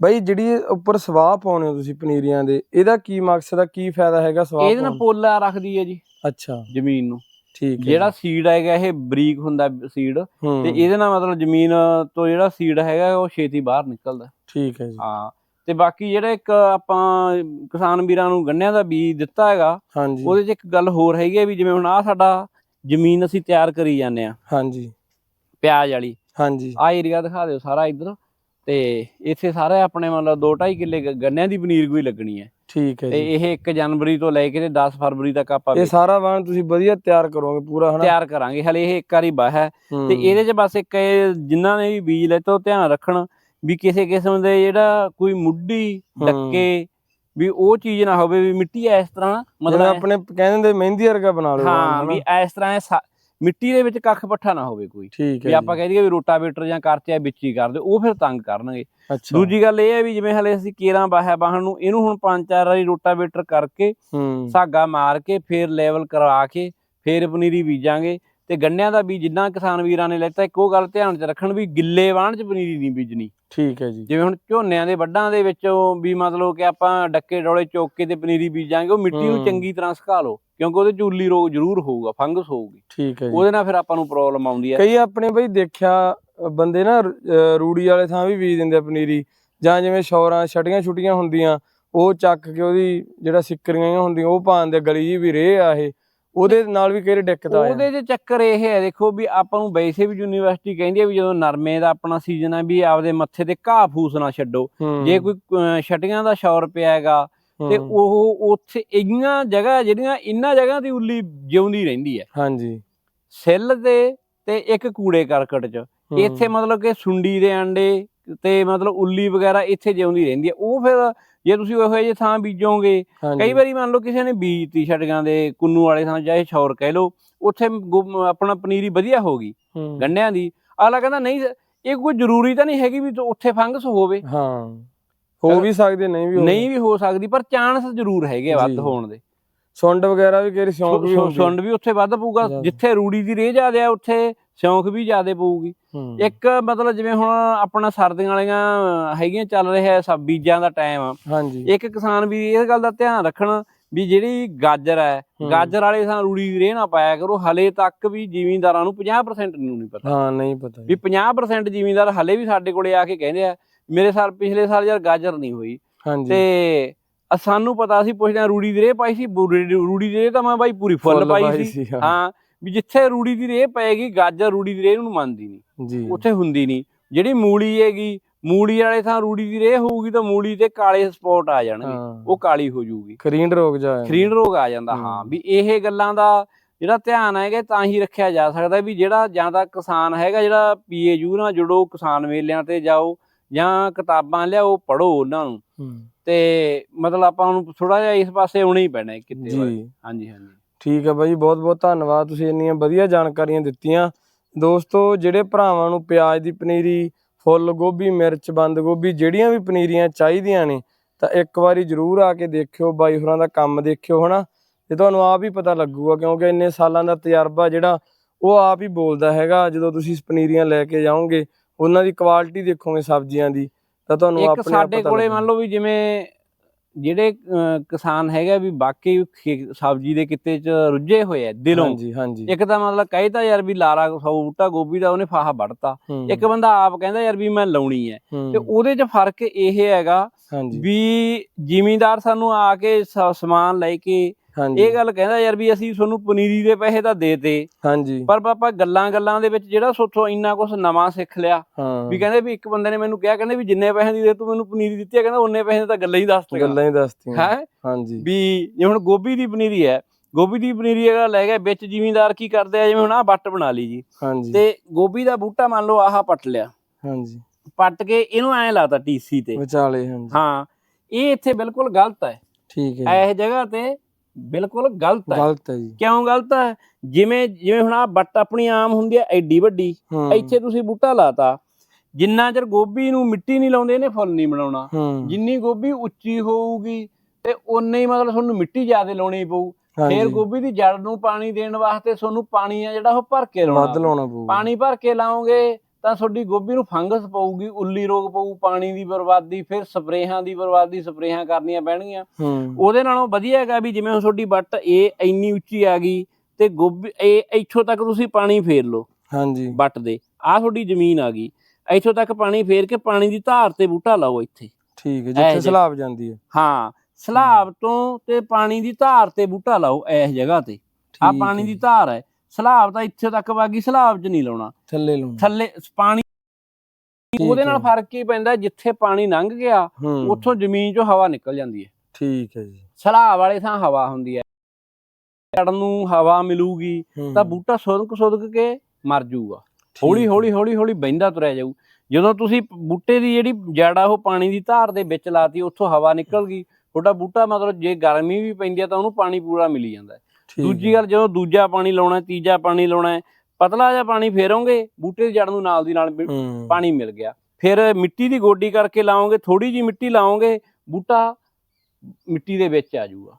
ਬਈ ਜਿਹੜੀ ਉੱਪਰ ਸਵਾਹ ਪਾਉਣੇ ਹੋ ਤੁਸੀਂ ਪਨੀਰੀਆਂ ਦੇ ਇਹਦਾ ਕੀ ਮਕਸਦ ਆ ਕੀ ਫਾਇਦਾ ਹੈਗਾ ਸਵਾਹ ਇਹਦੇ ਨਾਲ ਪੋਲਾ ਰੱਖਦੀ ਹੈ ਜੀ? ਅੱਛਾ। ਜ਼ਮੀਨ ਨੂੰ। ਜਿਹੜਾ ਸੀਡ ਹੈਗਾ ਇਹ ਬਰੀਕ ਹੁੰਦਾ ਸੀਡ ਤੇ ਇਹਦੇ ਨਾਲ ਮਤਲਬ ਜ਼ਮੀਨ ਤੋਂ ਜਿਹੜਾ ਸੀਡ ਹੈਗਾ ਉਹ ਛੇਤੀ ਬਾਹਰ ਨਿਕਲਦਾ। ਠੀਕ ਹੈ ਜੀ। ਹਾਂ ਤੇ ਬਾਕੀ ਜਿਹੜਾ ਇੱਕ ਆਪਾਂ ਕਿਸਾਨ ਵੀਰਾਂ ਨੂੰ ਗੰਨਿਆਂ ਦਾ ਬੀਜ ਦਿੱਤਾ ਹੈਗਾ ਹਾਂਜੀ। ਉਹਦੇ 'ਚ ਇੱਕ ਗੱਲ ਹੋਰ ਹੈਗੀ ਹੈ ਵੀ ਜਿਵੇਂ ਹੁਣ ਆ ਸਾਡਾ ਜ਼ਮੀਨ ਅਸੀਂ ਤਿਆਰ ਕਰੀ ਜਾਂਦੇ ਆ ਹਾਂਜੀ। ਪਿਆਜ਼ ਵਾਲੀ। ਹਾਂਜੀ। ਆ ਏਰੀਆ ਦਿਖਾ ਦਿਓ ਸਾਰਾ ਇੱਧਰ। ਤੇ ਇੱਥੇ ਸਾਰੇ ਆਪਣੇ ਮਤਲਬ 2.5 ਕਿੱਲੇ ਗ- ਗੰਨਿਆਂ ਦੀ ਪਨੀਰ ਕੋਈ ਲੱਗਣੀ ਹੈ। ਠੀਕ ਹੈ ਤੇ ਜੀ। ਇਹ 1 ਜਨਵਰੀ ਤੋਂ ਲੈ ਕੇ ਤੇ 10 ਫਰਵਰੀ ਤੱਕ ਆਪਾਂ ਇਹ ਸਾਰਾ ਵਾਣ ਤੁਸੀਂ ਵਧੀਆ ਤਿਆਰ ਕਰੋਗੇ ਪੂਰਾ ਹਨਾ? ਤਿਆਰ ਕਰਾਂਗੇ ਹਲੇ ਇਹ ਇੱਕ ਵਾਰੀ ਬਾਹ ਹੈ। ਹੂੰ, ਤੇ ਇਹਦੇ 'ਚ ਬਸ ਇੱਕ ਇਹ ਜਿਨ੍ਹਾਂ ਨੇ ਵੀ ਬੀਜ ਲੈਤਾ ਉਹ ਧਿਆਨ ਰੱਖਣ ਵੀ ਕਿਸੇ ਕਿਸਮ ਦੇ ਜਿਹੜਾ ਕੋਈ ਮੁੱਢੀ ਹੂੰ। ਡੱਕੇ ਵੀ ਉਹ ਚੀਜ਼ ਨਾ ਹੋਵੇ ਵੀ ਮਿੱਟੀ ਇਸ ਤਰ੍ਹਾਂ ਜਿਵੇਂ ਮਤਲਬ ਆਪਣੇ ਕਹਿੰਦੇ ਮਹਿੰਦੀ ਵਰਗਾ ਬਣਾ ਲਓ ਹਾਂ ਵੀ? ਇਸ ਤਰ੍ਹਾਂ ਇਹ ਸਾ- ਮਿੱਟੀ ਦੇ ਵਿੱਚ ਕੱਖ ਪੱਠਾ ਨਾ ਹੋਵੇ ਕੋਈ। ਠੀਕ ਹੈ ਵੀ ਆਪਾਂ ਕਹਿ ਦਈਏ ਵੀ ਰੋਟਾਵੇਟਰ ਜਾਂ ਕਰਚਾ ਵਿੱਚ ਹੀ ਕਰ ਦਿਓ ਉਹ ਫਿਰ ਤੰਗ ਕਰਨਗੇ। ਦੂਜੀ ਗੱਲ ਇਹ ਹੈ ਵੀ ਜਿਵੇਂ ਹਲੇ ਅਸੀਂ ਕੇਰਾਂ ਬਾਹਿਆ ਬਾਹਣ ਨੂੰ ਇਹਨੂੰ ਹੁਣ ਪੰਜ ਚਾਰ ਵਾਰੀ ਰੋਟਾਵੇਟਰ ਕਰਕੇ ਸਾਗਾ ਮਾਰ ਕੇ ਫੇਰ ਲੈਵਲ ਕਰਾ ਕੇ ਫੇਰ ਪਨੀਰੀ ਬੀਜਾਂਗੇ ਤੇ ਗੰਨਿਆਂ ਦਾ ਵੀ ਜਿੱਦਾਂ ਕਿਸਾਨ ਵੀਰਾਂ ਨੇ ਲੈਤਾ ਇੱਕ ਉਹ ਗੱਲ ਧਿਆਨ 'ਚ ਰੱਖਣ ਵੀ ਗਿੱਲੇ ਵਾਹਣ 'ਚ ਪਨੀਰੀ ਨਹੀਂ ਬੀਜਣੀ। ਠੀਕ ਹੈ ਜੀ। ਜਿਵੇਂ ਹੁਣ ਝੋਨਿਆਂ ਦੇ ਵੱਡਾਂ ਦੇ ਵਿੱਚੋਂ ਵੀ ਮਤਲਬ ਕਿ ਆਪਾਂ ਡੱਕੇ ਡੋਲੇ ਚੋਕ ਕੇ ਤੇ ਪਨੀਰੀ ਬੀਜਾਂਗੇ ਉਹ ਮਿੱਟੀ ਨੂੰ। ਚੰਗੀ ਤਰ੍ਹਾਂ ਸੁਕਾ ਲਓ ਕਿਉਂਕਿ ਉਹਦੇ ਚੂਲੀ ਰੋਗ ਜ਼ਰੂਰ ਹੋਊਗਾ ਫੰਗਸ ਹੋਊਗੀ। ਠੀਕ ਹੈ ਜੀ। ਉਹਦੇ ਨਾਲ ਫਿਰ ਆਪਾਂ ਨੂੰ ਪ੍ਰੋਬਲਮ ਆਉਂਦੀ ਹੈ। ਕਈ ਆਪਣੇ ਬਈ ਦੇਖਿਆ ਬੰਦੇ ਨਾ ਰੂੜੀ ਵਾਲੇ ਥਾਂ ਵੀ ਬੀਜ ਦਿੰਦੇ ਆ ਪਨੀਰੀ ਜਾਂ ਜਿਵੇਂ ਸ਼ੌਰਾਂ ਛਟੀਆਂ ਛੁਟੀਆਂ ਹੁੰਦੀਆਂ ਉਹ ਚੱਕ ਕੇ ਉਹਦੀ ਜਿਹੜਾ ਸਿੱਕਰੀਆਂ ਹੁੰਦੀਆਂ ਉਹ ਪਾਉਂਦੇ ਗਲੀ ਜੀ ਵੀ ਰੇ ਆ ਇਹ। ਉਹਦੇ ਨਾਲ ਵੀ ਕਿਹੜੀ ਦਿੱਕਤ ਆ ਉਹਦੇ 'ਚ ਚੱਕਰ ਇਹ ਹੈ ਦੇਖੋ ਵੀ ਆਪਾਂ ਨੂੰ ਵੈਸੇ ਵੀ ਯੂਨੀਵਰਸਿਟੀ ਕਹਿੰਦੀ ਹੈ ਵੀ ਜਦੋਂ ਨਰਮੇ ਦਾ ਆਪਣਾ ਸੀਜ਼ਨ ਹੈ ਵੀ ਆਪਦੇ ਮੱਥੇ ਤੇ ਘਾਹ ਫੂਸ ਨਾ ਛੱਡੋ। ਜੇ ਕੋਈ ਛਟੀਆਂ ਦਾ ਸ਼ੌਰ ਪਿਆ ਹੈਗਾ ਤੇ ਉਹ ਉੱਥੇ ਇੰਨੀਆਂ ਜਗ੍ਹਾ ਜਿਹੜੀਆਂ ਇੰਨਾ ਜਗ੍ਹਾ ਦੀ ਉੱਲੀ ਜਿਉਂਦੀ ਰਹਿੰਦੀ ਹੈ। ਹਾਂਜੀ। ਸਿੱਲ ਤੇ ਤੇ ਇੱਕ ਕੂੜੇ ਕਰਕਟ 'ਚ। ਇੱਥੇ ਮਤਲਬ ਕਿ ਸੁੰਡੀ ਦੇ ਅੰਡੇ ਤੇ ਮਤਲਬ ਉੱਲੀ ਵਗੈਰਾ ਇੱਥੇ ਜਿਉਂਦੀ ਰਹਿੰਦੀ ਹੈ। ਉਹ ਫਿਰ ਜੇ ਤੁਸੀਂ ਉਹੋ ਜਿਹੇ ਥਾਂ ਬੀਜੋਗੇ ਕਈ ਵਾਰੀ ਮੰਨ ਲਓ ਕਿਸੇ ਨੇ ਬੀਜਤੀ ਛਟੀਆਂ ਦੇ ਕੁੰਨੂ ਵਾਲੇ ਥਾਂ ਚਾਹੇ ਸ਼ੌਰ ਕਹਿ ਲਓ ਉੱਥੇ ਆਪਣਾ ਪਨੀਰੀ ਵਧੀਆ ਹੋ ਗਈ ਹੂੰ, ਗੰਢਿਆਂ ਦੀ। ਅਗਲਾ ਕਹਿੰਦਾ ਨਹੀਂ ਇਹ ਕੋਈ ਜ਼ਰੂਰੀ ਤਾਂ ਨਹੀਂ ਹੈਗੀ ਵੀ ਉੱਥੇ ਫੰਗਸ ਹੋਵੇ। ਹਾਂ। ਹੋ ਵੀ ਸਕਦੇ ਨਹੀਂ ਵੀ ਹੋ ਨਹੀਂ ਵੀ ਹੋ ਸਕਦੀ ਪਰ ਚਾਂਸ ਜ਼ਰੂਰ ਹੈਗੇ ਵੱਧ। ਹੋਣ ਦੇ। ਸੁੰਡ ਵਗੈਰਾ ਵੀ ਕਿਹੜੀ ਸਿਉਂਕ ਵੀ ਸੁ- ਹੁੰਦੀ ਸੁੰਡ ਵੀ ਉੱਥੇ ਵੱਧ ਪਊਗਾ। ਜਿੱਥੇ ਰੂੜੀ ਦੀ ਰੇਹ ਜ਼ਿਆਦਾ ਆ ਉੱਥੇ ਸਿਉਂਕ ਵੀ ਜ਼ਿਆਦਾ ਪਊਗੀ। ਇੱਕ ਮਤਲਬ ਜਿਵੇਂ ਹੁਣ ਆਪਣਾ ਸਰਦੀਆਂ ਵਾਲੀਆਂ ਹੈਗੀਆਂ ਚੱਲ ਰਿਹਾ ਸਭ ਬੀਜਾਂ ਦਾ ਟਾਈਮ ਆ। ਹਾਂਜੀ। ਇੱਕ ਕਿਸਾਨ ਵੀ ਇਸ ਗੱਲ ਦਾ ਧਿਆਨ ਰੱਖਣ ਵੀ ਜਿਹੜੀ ਗਾਜਰ ਹੈ। ਗਾਜਰ ਵਾਲੇ ਥਾਂ ਰੂੜੀ ਦੀ ਰੇਹ ਨਾ ਪਾਇਆ ਕਰੋ ਹਲੇ ਤੱਕ ਵੀ ਜ਼ਿਮੀਂਦਾਰਾਂ ਨੂੰ 50% ਨੂੰ ਨਹੀਂ ਪਤਾ। ਹਾਂ ਨਹੀਂ ਪਤਾ ਵੀ 50% ਜ਼ਿਮੀਂਦਾਰ ਹਲੇ ਵੀ ਸਾਡੇ ਕੋਲੇ ਆ ਕੇ ਕਹਿੰਦੇ ਆ ਮੇਰੇ ਸਾਲ ਪਿਛਲੇ ਸਾਲ ਯਾਰ ਗਾਜਰ ਨਹੀਂ ਹੋਈ। ਹਾਂਜੀ। ਤੇ ਸਾਨੂੰ ਪਤਾ ਸੀ ਪੁੱਛਦੇ ਰੂੜੀ ਦੀ ਰੇਹ ਪਾਈ ਸੀ? ਰੂੜੀ ਦੀ ਰੇਹ ਤਾਂ ਮੈਂ ਬਾਈ ਪੂਰੀ ਫੁੱਲ ਪਾਈ ਸੀ। ਹਾਂ। ਵੀ ਜਿੱਥੇ ਰੂੜੀ ਦੀ ਰੇਹ ਪਏਗੀ ਗਾਜਰ ਰੂੜੀ ਦੀ ਰੇਹ ਨੂੰ ਮੰਨਦੀ ਨਹੀਂ ਉੱਥੇ ਹੁੰਦੀ ਨਹੀਂ ਜਿਹੜੀ ਮੂਲੀ ਹੈਗੀ ਮੂਲੀ ਵਾਲੇ ਥਾਂ ਰੂੜੀ ਦੀ ਰੇਹ ਹੋਊਗੀ ਤਾਂ ਮੂਲੀ ਤੇ ਕਾਲੇ ਸਪੌਟ ਆ ਜਾਣਗੇ। ਉਹ ਕਾਲੀ ਹੋ ਜਾਊਗੀ। ਖਰੀਂਡ ਰੋਗ ਜਾ ਖਰੀਨ ਰੋਗ ਆ ਜਾਂਦਾ ਹਾਂ। ਵੀ ਇਹ ਗੱਲਾਂ ਦਾ ਜਿਹੜਾ ਧਿਆਨ ਹੈਗਾ ਤਾਂ ਹੀ ਰੱਖਿਆ ਜਾ ਸਕਦਾ ਵੀ ਜਿਹੜਾ ਜਾਂ ਤਾਂ ਕਿਸਾਨ ਹੈਗਾ ਜਿਹੜਾ ਪੀਏਯੂ ਨਾਲ ਜੁੜੋ ਕਿਸਾਨ ਮੇਲਿਆਂ ਤੇ ਜਾਓ ਜਾਂ ਕਿਤਾਬਾਂ ਲਿਆਓ ਪੜੋ ਉਹਨਾਂ ਨੂੰ। ਤੇ ਮਤਲਬ ਆਪਾਂ ਨੂੰ ਥੋੜਾ ਜਿਹਾ ਇਸ ਪਾਸੇ ਆਉਣਾ ਹੀ ਪੈਣਾ ਹੈ ਕਿਤੇ। ਜੀ। ਹਾਂਜੀ ਹਾਂਜੀ। ਠੀਕ ਹੈ ਬਾਈ ਬਹੁਤ ਬਹੁਤ ਧੰਨਵਾਦ ਤੁਸੀਂ ਇੰਨੀਆਂ ਵਧੀਆ ਜਾਣਕਾਰੀਆਂ ਦਿੱਤੀਆਂ। ਦੋਸਤੋ ਜਿਹੜੇ ਭਰਾਵਾਂ ਨੂੰ ਪਿਆਜ਼ ਦੀ ਪਨੀਰੀ ਫੁੱਲ ਗੋਭੀ ਮਿਰਚ ਬੰਦ ਗੋਭੀ ਜਿਹੜੀਆਂ ਵੀ ਪਨੀਰੀਆਂ ਚਾਹੀਦੀਆਂ ਨੇ ਤਾਂ ਇੱਕ ਵਾਰੀ ਜ਼ਰੂਰ ਆ ਕੇ ਦੇਖਿਓ ਬਾਈ ਹੋਰਾਂ ਦਾ ਕੰਮ ਦੇਖਿਓ ਹਨਾ? ਤੇ ਤੁਹਾਨੂੰ ਆਪ ਹੀ ਪਤਾ ਲੱਗੂਗਾ ਕਿਉਂਕਿ ਇੰਨੇ ਸਾਲਾਂ ਦਾ ਤਜਰਬਾ ਜਿਹੜਾ ਉਹ ਆਪ ਹੀ ਬੋਲਦਾ ਹੈਗਾ ਜਦੋਂ ਤੁਸੀਂ ਪਨੀਰੀਆਂ ਲੈ ਕੇ ਜਾਓਗੇ ਉਹਨਾਂ ਦੀ ਕੁਆਲਿਟੀ ਦੇਖੋਗੇ ਸਬਜ਼ੀਆਂ ਦੀ। ਤਾਂ ਤੁਹਾਨੂੰ ਇੱਕ ਆਪਣੇ ਆਪ ਸਾਡੇ ਕੋਲੇ। ਮੰਨ ਲਓ ਵੀ ਜਿਵੇਂ ਜਿਹੜੇ ਕਿਸਾਨ ਹੈਗਾ ਵੀ ਬਾਕੀ ਸਬਜ਼ੀ ਦੇ ਕਿੱਤੇ 'ਚ ਰੁੱਝੇ ਹੋਏ ਆ ਦਿਲੋਂ। ਹਾਂਜੀ ਹਾਂਜੀ। ਇੱਕ ਤਾਂ ਮਤਲਬ ਕਹਿਤਾ ਯਾਰ ਵੀ ਲਾਰਾ ਸੌ ਬੂਟਾ ਗੋਭੀ ਦਾ ਉਹਨੇ ਫਾਹਾ ਵੜਤਾ ਇੱਕ ਬੰਦਾ ਆਪ ਕਹਿੰਦਾ ਯਾਰ ਵੀ ਮੈਂ ਲਾਉਣੀ ਹੂੰ, ਤੇ ਉਹਦੇ 'ਚ ਫ਼ਰਕ ਇਹ ਹੈਗਾ ਵੀ ਜ਼ਿਮੀਂਦਾਰ ਸਾਨੂੰ ਆ ਕੇ ਸਮਾਨ ਲੈ ਕੇ ਇਹ ਗੱਲ ਕਹਿੰਦਾ ਯਾਰ ਵੀ ਅਸੀਂ ਤੁਹਾਨੂੰ ਪਨੀਰੀ ਦੇ ਪੈਸੇ ਤਾਂ ਦੇ ਤੇ। ਹਾਂਜੀ। ਪਰ ਪਾਪਾ ਗੱਲਾਂ ਗੱਲਾਂ ਦੇ ਵਿੱਚ ਜਿਹੜਾ ਸੋਥੋਂ ਇੰਨਾ ਕੁਝ ਨਵਾਂ ਸਿੱਖ ਲਿਆ ਵੀ ਕਹਿੰਦੇ ਵੀ ਇੱਕ ਬੰਦੇ ਨੇ ਮੈਨੂੰ ਕਿਹਾ ਕਹਿੰਦੇ ਵੀ ਜਿੰਨੇ ਪੈਸੇ ਦੀ ਦੇ ਤੂੰ ਮੈਨੂੰ ਪਨੀਰੀ ਦਿੱਤੀ ਹੈ ਕਹਿੰਦਾ ਉਹਨੇ ਪੈਸੇ ਤਾਂ ਗੱਲਾਂ ਹੀ ਦੱਸ ਤਾ ਗੱਲਾਂ ਹੀ ਦੱਸਤੀਆਂ। ਹੈ? ਹਾਂਜੀ। ਵੀ ਜਿਵੇਂ ਹੁਣ ਗੋਭੀ ਦੀ ਪਨੀਰੀ ਹੈ ਗੋਭੀ ਦੀ ਪਨੀਰੀ ਅਗਰ ਲੈ ਗਿਆ ਵਿੱਚ ਜ਼ਿਮੀਂਦਾਰ ਕੀ ਕਰਦੇ ਆ ਜਿਵੇਂ ਹੁਣ ਆਹ ਬੱਟ ਬਣਾ ਲਈ ਜੀ। ਹਾਂਜੀ। ਤੇ ਗੋਭੀ ਦਾ ਬੂਟਾ ਮੰਨ ਲਓ ਆਹ ਪੱਟ ਲਿਆ। ਹਾਂਜੀ। ਪੱਟ ਕੇ ਇਹਨੂੰ ਐਂ ਲਾਤਾ ਟੀਸੀ ਤੇ। ਵਿਚਾਲੇ ਹਾਂਜੀ। ਹਾਂ ਇਹ ਇੱਥੇ ਬਿਲਕੁਲ ਗਲਤ ਹੈ। ਠੀਕ ਹੈ ਜੀ। ਇਹ ਜਗ੍ਹਾ ਤੇ ਬਿਲਕੁਲ ਗਲਤ ਹੈ। ਗਲਤ ਹੈ ਜੀ। ਕਿਉਂ ਗਲਤ ਹੈ? ਜਿਵੇਂ ਜਿਵੇਂ ਹੁਣ ਆ ਬੱਟ ਆਪਣੀ ਆਮ ਹੁੰਦੀ ਹੈ ਐਡੀ ਵੱਡੀ ਇੱਥੇ ਤੁਸੀਂ ਬੂਟਾ ਲਾਤਾ ਜਿੰਨਾ ਚਿਰ ਗੋਭੀ ਨੂੰ ਮਿੱਟੀ ਨਹੀਂ ਲਾਉਂਦੇ ਇਹਨੇ ਫੁੱਲ ਨਹੀਂ ਬਣਾਉਣਾ। ਜਿੰਨੀ ਗੋਭੀ ਉੱਚੀ ਹੋਊਗੀ ਤੇ ਉਨੇ ਹੀ ਮਤਲਬ ਤੁਹਾਨੂੰ ਮਿੱਟੀ ਜ਼ਿਆਦਾ ਲਾਉਣੀ ਪਊ। ਫੇਰ ਗੋਭੀ ਦੀ ਜੜ ਨੂੰ ਪਾਣੀ ਦੇਣ ਵਾਸਤੇ ਤੁਹਾਨੂੰ ਪਾਣੀ ਆ ਜਿਹੜਾ ਉਹ ਭਰ ਕੇ ਲਾਉਣਾ। ਪਾਣੀ ਭਰ ਕੇ ਲਾਓਗੇ ਤਾਂ ਤੁਹਾਡੀ ਗੋਭੀ ਨੂੰ ਫੰਗਸ ਪਊਗੀ ਉੱਲੀ ਰੋਗ ਪਊ ਪਾਣੀ ਦੀ ਬਰਬਾਦੀ ਫਿਰ ਸਪਰੇਹਾਂ ਦੀ ਬਰਬਾਦੀ ਸਪਰੇਹਾਂ ਕਰਨੀਆਂ ਪੈਣਗੀਆਂ। ਉਹਦੇ ਨਾਲੋਂ ਵਧੀਆ ਹੈਗਾ ਵੀ ਜਿਵੇਂ ਤੁਹਾਡੀ ਵੱਟ ਇਹ ਇੰਨੀ ਉੱਚੀ ਆ ਗਈ ਤੇ ਗੋਭੀ ਇਹ ਇੱਥੋਂ ਤੱਕ ਤੁਸੀਂ ਪਾਣੀ ਫੇਰ ਲਓ ਹਾਂਜੀ। ਵੱਟ ਦੇ। ਆਹ ਤੁਹਾਡੀ ਜ਼ਮੀਨ ਆ ਗਈ। ਇੱਥੋਂ ਤੱਕ ਪਾਣੀ ਫੇਰ ਕੇ ਪਾਣੀ ਦੀ ਧਾਰ ਤੇ ਬੂਟਾ ਲਾਓ ਇੱਥੇ। ਠੀਕ ਹੈ ਜਿੱਥੇ ਸਲਾਬ ਜਾਂਦੀ ਹੈ। ਹਾਂ ਸਲਾਬ ਤੋਂ ਤੇ ਪਾਣੀ ਦੀ ਧਾਰ ਤੇ ਬੂਟਾ ਲਾਓ ਇਸ ਜਗ੍ਹਾ ਤੇ। ਆ ਪਾਣੀ ਦੀ। ਧਾਰ ਹੈ। ਸਲਾਬ ਤਾਂ ਇੱਥੇ ਤੱਕ ਵਾਗੀ ਸਲਾਬ 'ਚ ਨਹੀਂ ਲਾਉਣਾ। ਥੱਲੇ ਲਾਉਣਾ। ਥੱਲੇ ਪਾਣੀ ਉਹਦੇ ਨਾਲ। ਫ਼ਰਕ ਕੀ ਪੈਂਦਾ ਜਿੱਥੇ ਪਾਣੀ ਲੰਘ ਗਿਆ ਉੱਥੋਂ ਜ਼ਮੀਨ 'ਚੋਂ ਹਵਾ ਨਿਕਲ ਜਾਂਦੀ ਹੈ। ਠੀਕ ਹੈ ਜੀ। ਸਲਾਬ ਵਾਲੇ ਥਾਂ ਹਵਾ ਹੁੰਦੀ ਹੈ। ਜੜ ਨੂੰ ਹਵਾ ਮਿਲੂਗੀ ਤਾਂ ਬੂਟਾ ਸੁਦਕ ਸੁਦਕ ਕੇ ਮਰ ਜਾਊਗਾ। ਹੌਲੀ। ਹੌਲੀ ਹੌਲੀ ਹੌਲੀ ਬਹਿੰਦਾ ਤੁਰਿਆ ਜਾਊ। ਜਦੋਂ ਤੁਸੀਂ ਬੂਟੇ ਦੀ ਜਿਹੜੀ ਜੜ ਆ ਉਹ ਪਾਣੀ ਦੀ ਧਾਰ ਦੇ ਵਿੱਚ ਲਾਤੀ ਉੱਥੋਂ ਹਵਾ ਨਿਕਲ ਗਈ। ਤੁਹਾਡਾ ਬੂਟਾ ਮਤਲਬ ਜੇ ਗਰਮੀ ਵੀ ਪੈਂਦੀ ਹੈ ਤਾਂ ਉਹਨੂੰ ਪਾਣੀ ਪੂਰਾ ਮਿਲੀ ਜਾਂਦਾ ਦੂਜੀ ਹੈ। ਗੱਲ ਜਦੋਂ ਦੂਜਾ ਪਾਣੀ ਲਾਉਣਾ ਹੈ, ਤੀਜਾ ਪਾਣੀ ਲਾਉਣਾ ਹੈ, ਪਤਲਾ ਜਿਹਾ ਪਾਣੀ ਫੇਰੋਗੇ ਬੂਟੇ ਦੀ ਜੜ ਨੂੰ ਨਾਲ ਦੀ ਨਾਲ ਹੂੰ। ਪਾਣੀ ਮਿਲ ਗਿਆ। ਫਿਰ ਮਿੱਟੀ ਦੀ ਗੋਡੀ ਕਰਕੇ ਲਾਓਗੇ ਥੋੜੀ ਜੀ ਮਿੱਟੀ ਲਾਓਗੇ ਬੂਟਾ ਮਿੱਟੀ ਦੇ ਵਿੱਚ ਆ ਜਾਊਗਾ।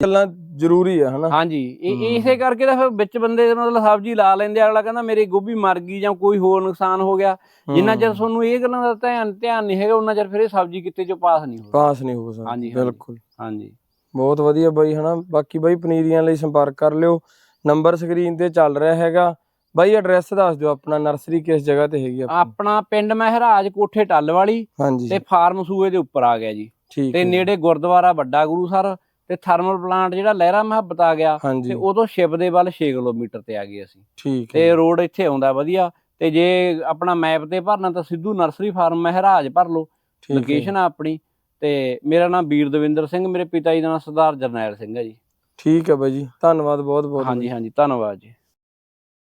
ਗੱਲਾਂ ਜ਼ਰੂਰੀ ਆ ਹਨਾ? ਹਾਂਜੀ ਇਹ। ਇਸੇ ਕਰਕੇ ਤਾਂ ਫਿਰ ਵਿੱਚ ਬੰਦੇ ਮਤਲਬ ਸਬਜ਼ੀ ਲਾ ਲੈਂਦੇ ਆ, ਅਗਲਾ ਕਹਿੰਦਾ ਮੇਰੀ ਗੋਭੀ ਮਰ ਗਈ ਜਾਂ ਕੋਈ ਹੋਰ ਨੁਕਸਾਨ ਹੋ ਗਿਆ। ਜਿੰਨਾ ਚਿਰ ਹੂੰ, ਤੁਹਾਨੂੰ ਇਹ ਗੱਲਾਂ ਦਾ ਧਿਆਨ ਧਿਆਨ ਨਹੀਂ ਹੈਗਾ ਉਹਨਾਂ ਚਿਰ ਫਿਰ ਇਹ ਸਬਜ਼ੀ ਕਿਤੇ ਚੋਂ ਪਾਸ ਨਹੀਂ ਹੋਣੀ ਪਾਸ ਨਹੀਂ ਹੋ ਸਕਦਾ। ਬਿਲਕੁਲ। ਹਾਂਜੀ। ਬਹੁਤ ਵਧੀਆ ਬਾਈ ਹਨਾ? ਬਾਕੀ ਬਾਈ ਪਨੀਰੀਆਂ ਲਈ ਸੰਪਰਕ ਕਰ ਲਿਓ। ਨੰਬਰ ਸਕਰੀਨ ਤੇ ਚੱਲ ਰਿਹਾ ਹੈਗਾ। ਬਾਈ ਐਡਰੈਸ ਦੱਸ ਦਿਓ ਆਪਣਾ ਨਰਸਰੀ ਕਿਸ ਜਗ੍ਹਾ ਤੇ ਹੈਗੀ ਆਪਣੀ? ਆਪਣਾ ਪਿੰਡ ਮਹਿਰਾਜ ਕੋਠੇ ਟੱਲ ਵਾਲੀ ਹਾਂਜੀ। ਤੇ ਫਾਰਮ ਸੂਏ ਦੇ ਉੱਪਰ ਆ ਗਿਆ ਜੀ। ਠੀਕ ਤੇ ਹੈ। ਨੇੜੇ ਗੁਰਦੁਆਰਾ ਵੱਡਾ ਗੁਰੂ ਸਰ ਤੇ ਥਰਮਲ ਪਲਾਂਟ ਜਿਹੜਾ ਲਹਿਰਾ ਮੁਹੱਬਤ ਆ ਗਿਆ ਤੇ ਹਾਂਜੀ ਉਦੋਂ ਸ਼ਿਪ ਦੇ ਵੱਲ 6 ਕਿਲੋਮੀਟਰ ਤੇ ਆ ਗਏ ਅਸੀਂ। ਠੀਕ ਤੇ ਹੈ ਰੋਡ ਇੱਥੇ ਆਉਂਦਾ ਵਧੀਆ। ਤੇ ਜੇ ਆਪਣਾ ਮੈਪ ਤੇ ਭਰਨਾ ਤਾਂ ਸਿੱਧੂ ਨਰਸਰੀ ਫਾਰਮ ਮਹਿਰਾਜ ਭਰ ਲਓ। ਠੀਕ ਹੈ। ਲੋਕੇਸ਼ਨ ਆ ਆਪਣੀ। ਤੇ ਮੇਰਾ ਨਾਮ ਵੀਰ ਦਵਿੰਦਰ ਸਿੰਘ ਮੇਰੇ ਪਿਤਾ ਜੀ ਦਾ ਨਾਮ ਸਰਦਾਰ ਜਰਨੈਲ ਸਿੰਘ ਹੈ ਜੀ। ਠੀਕ ਹੈ ਬਾਈ ਜੀ ਧੰਨਵਾਦ ਬਹੁਤ ਬਹੁਤ ਹਾਂਜੀ ਹਾਂਜੀ ਧੰਨਵਾਦ ਜੀ।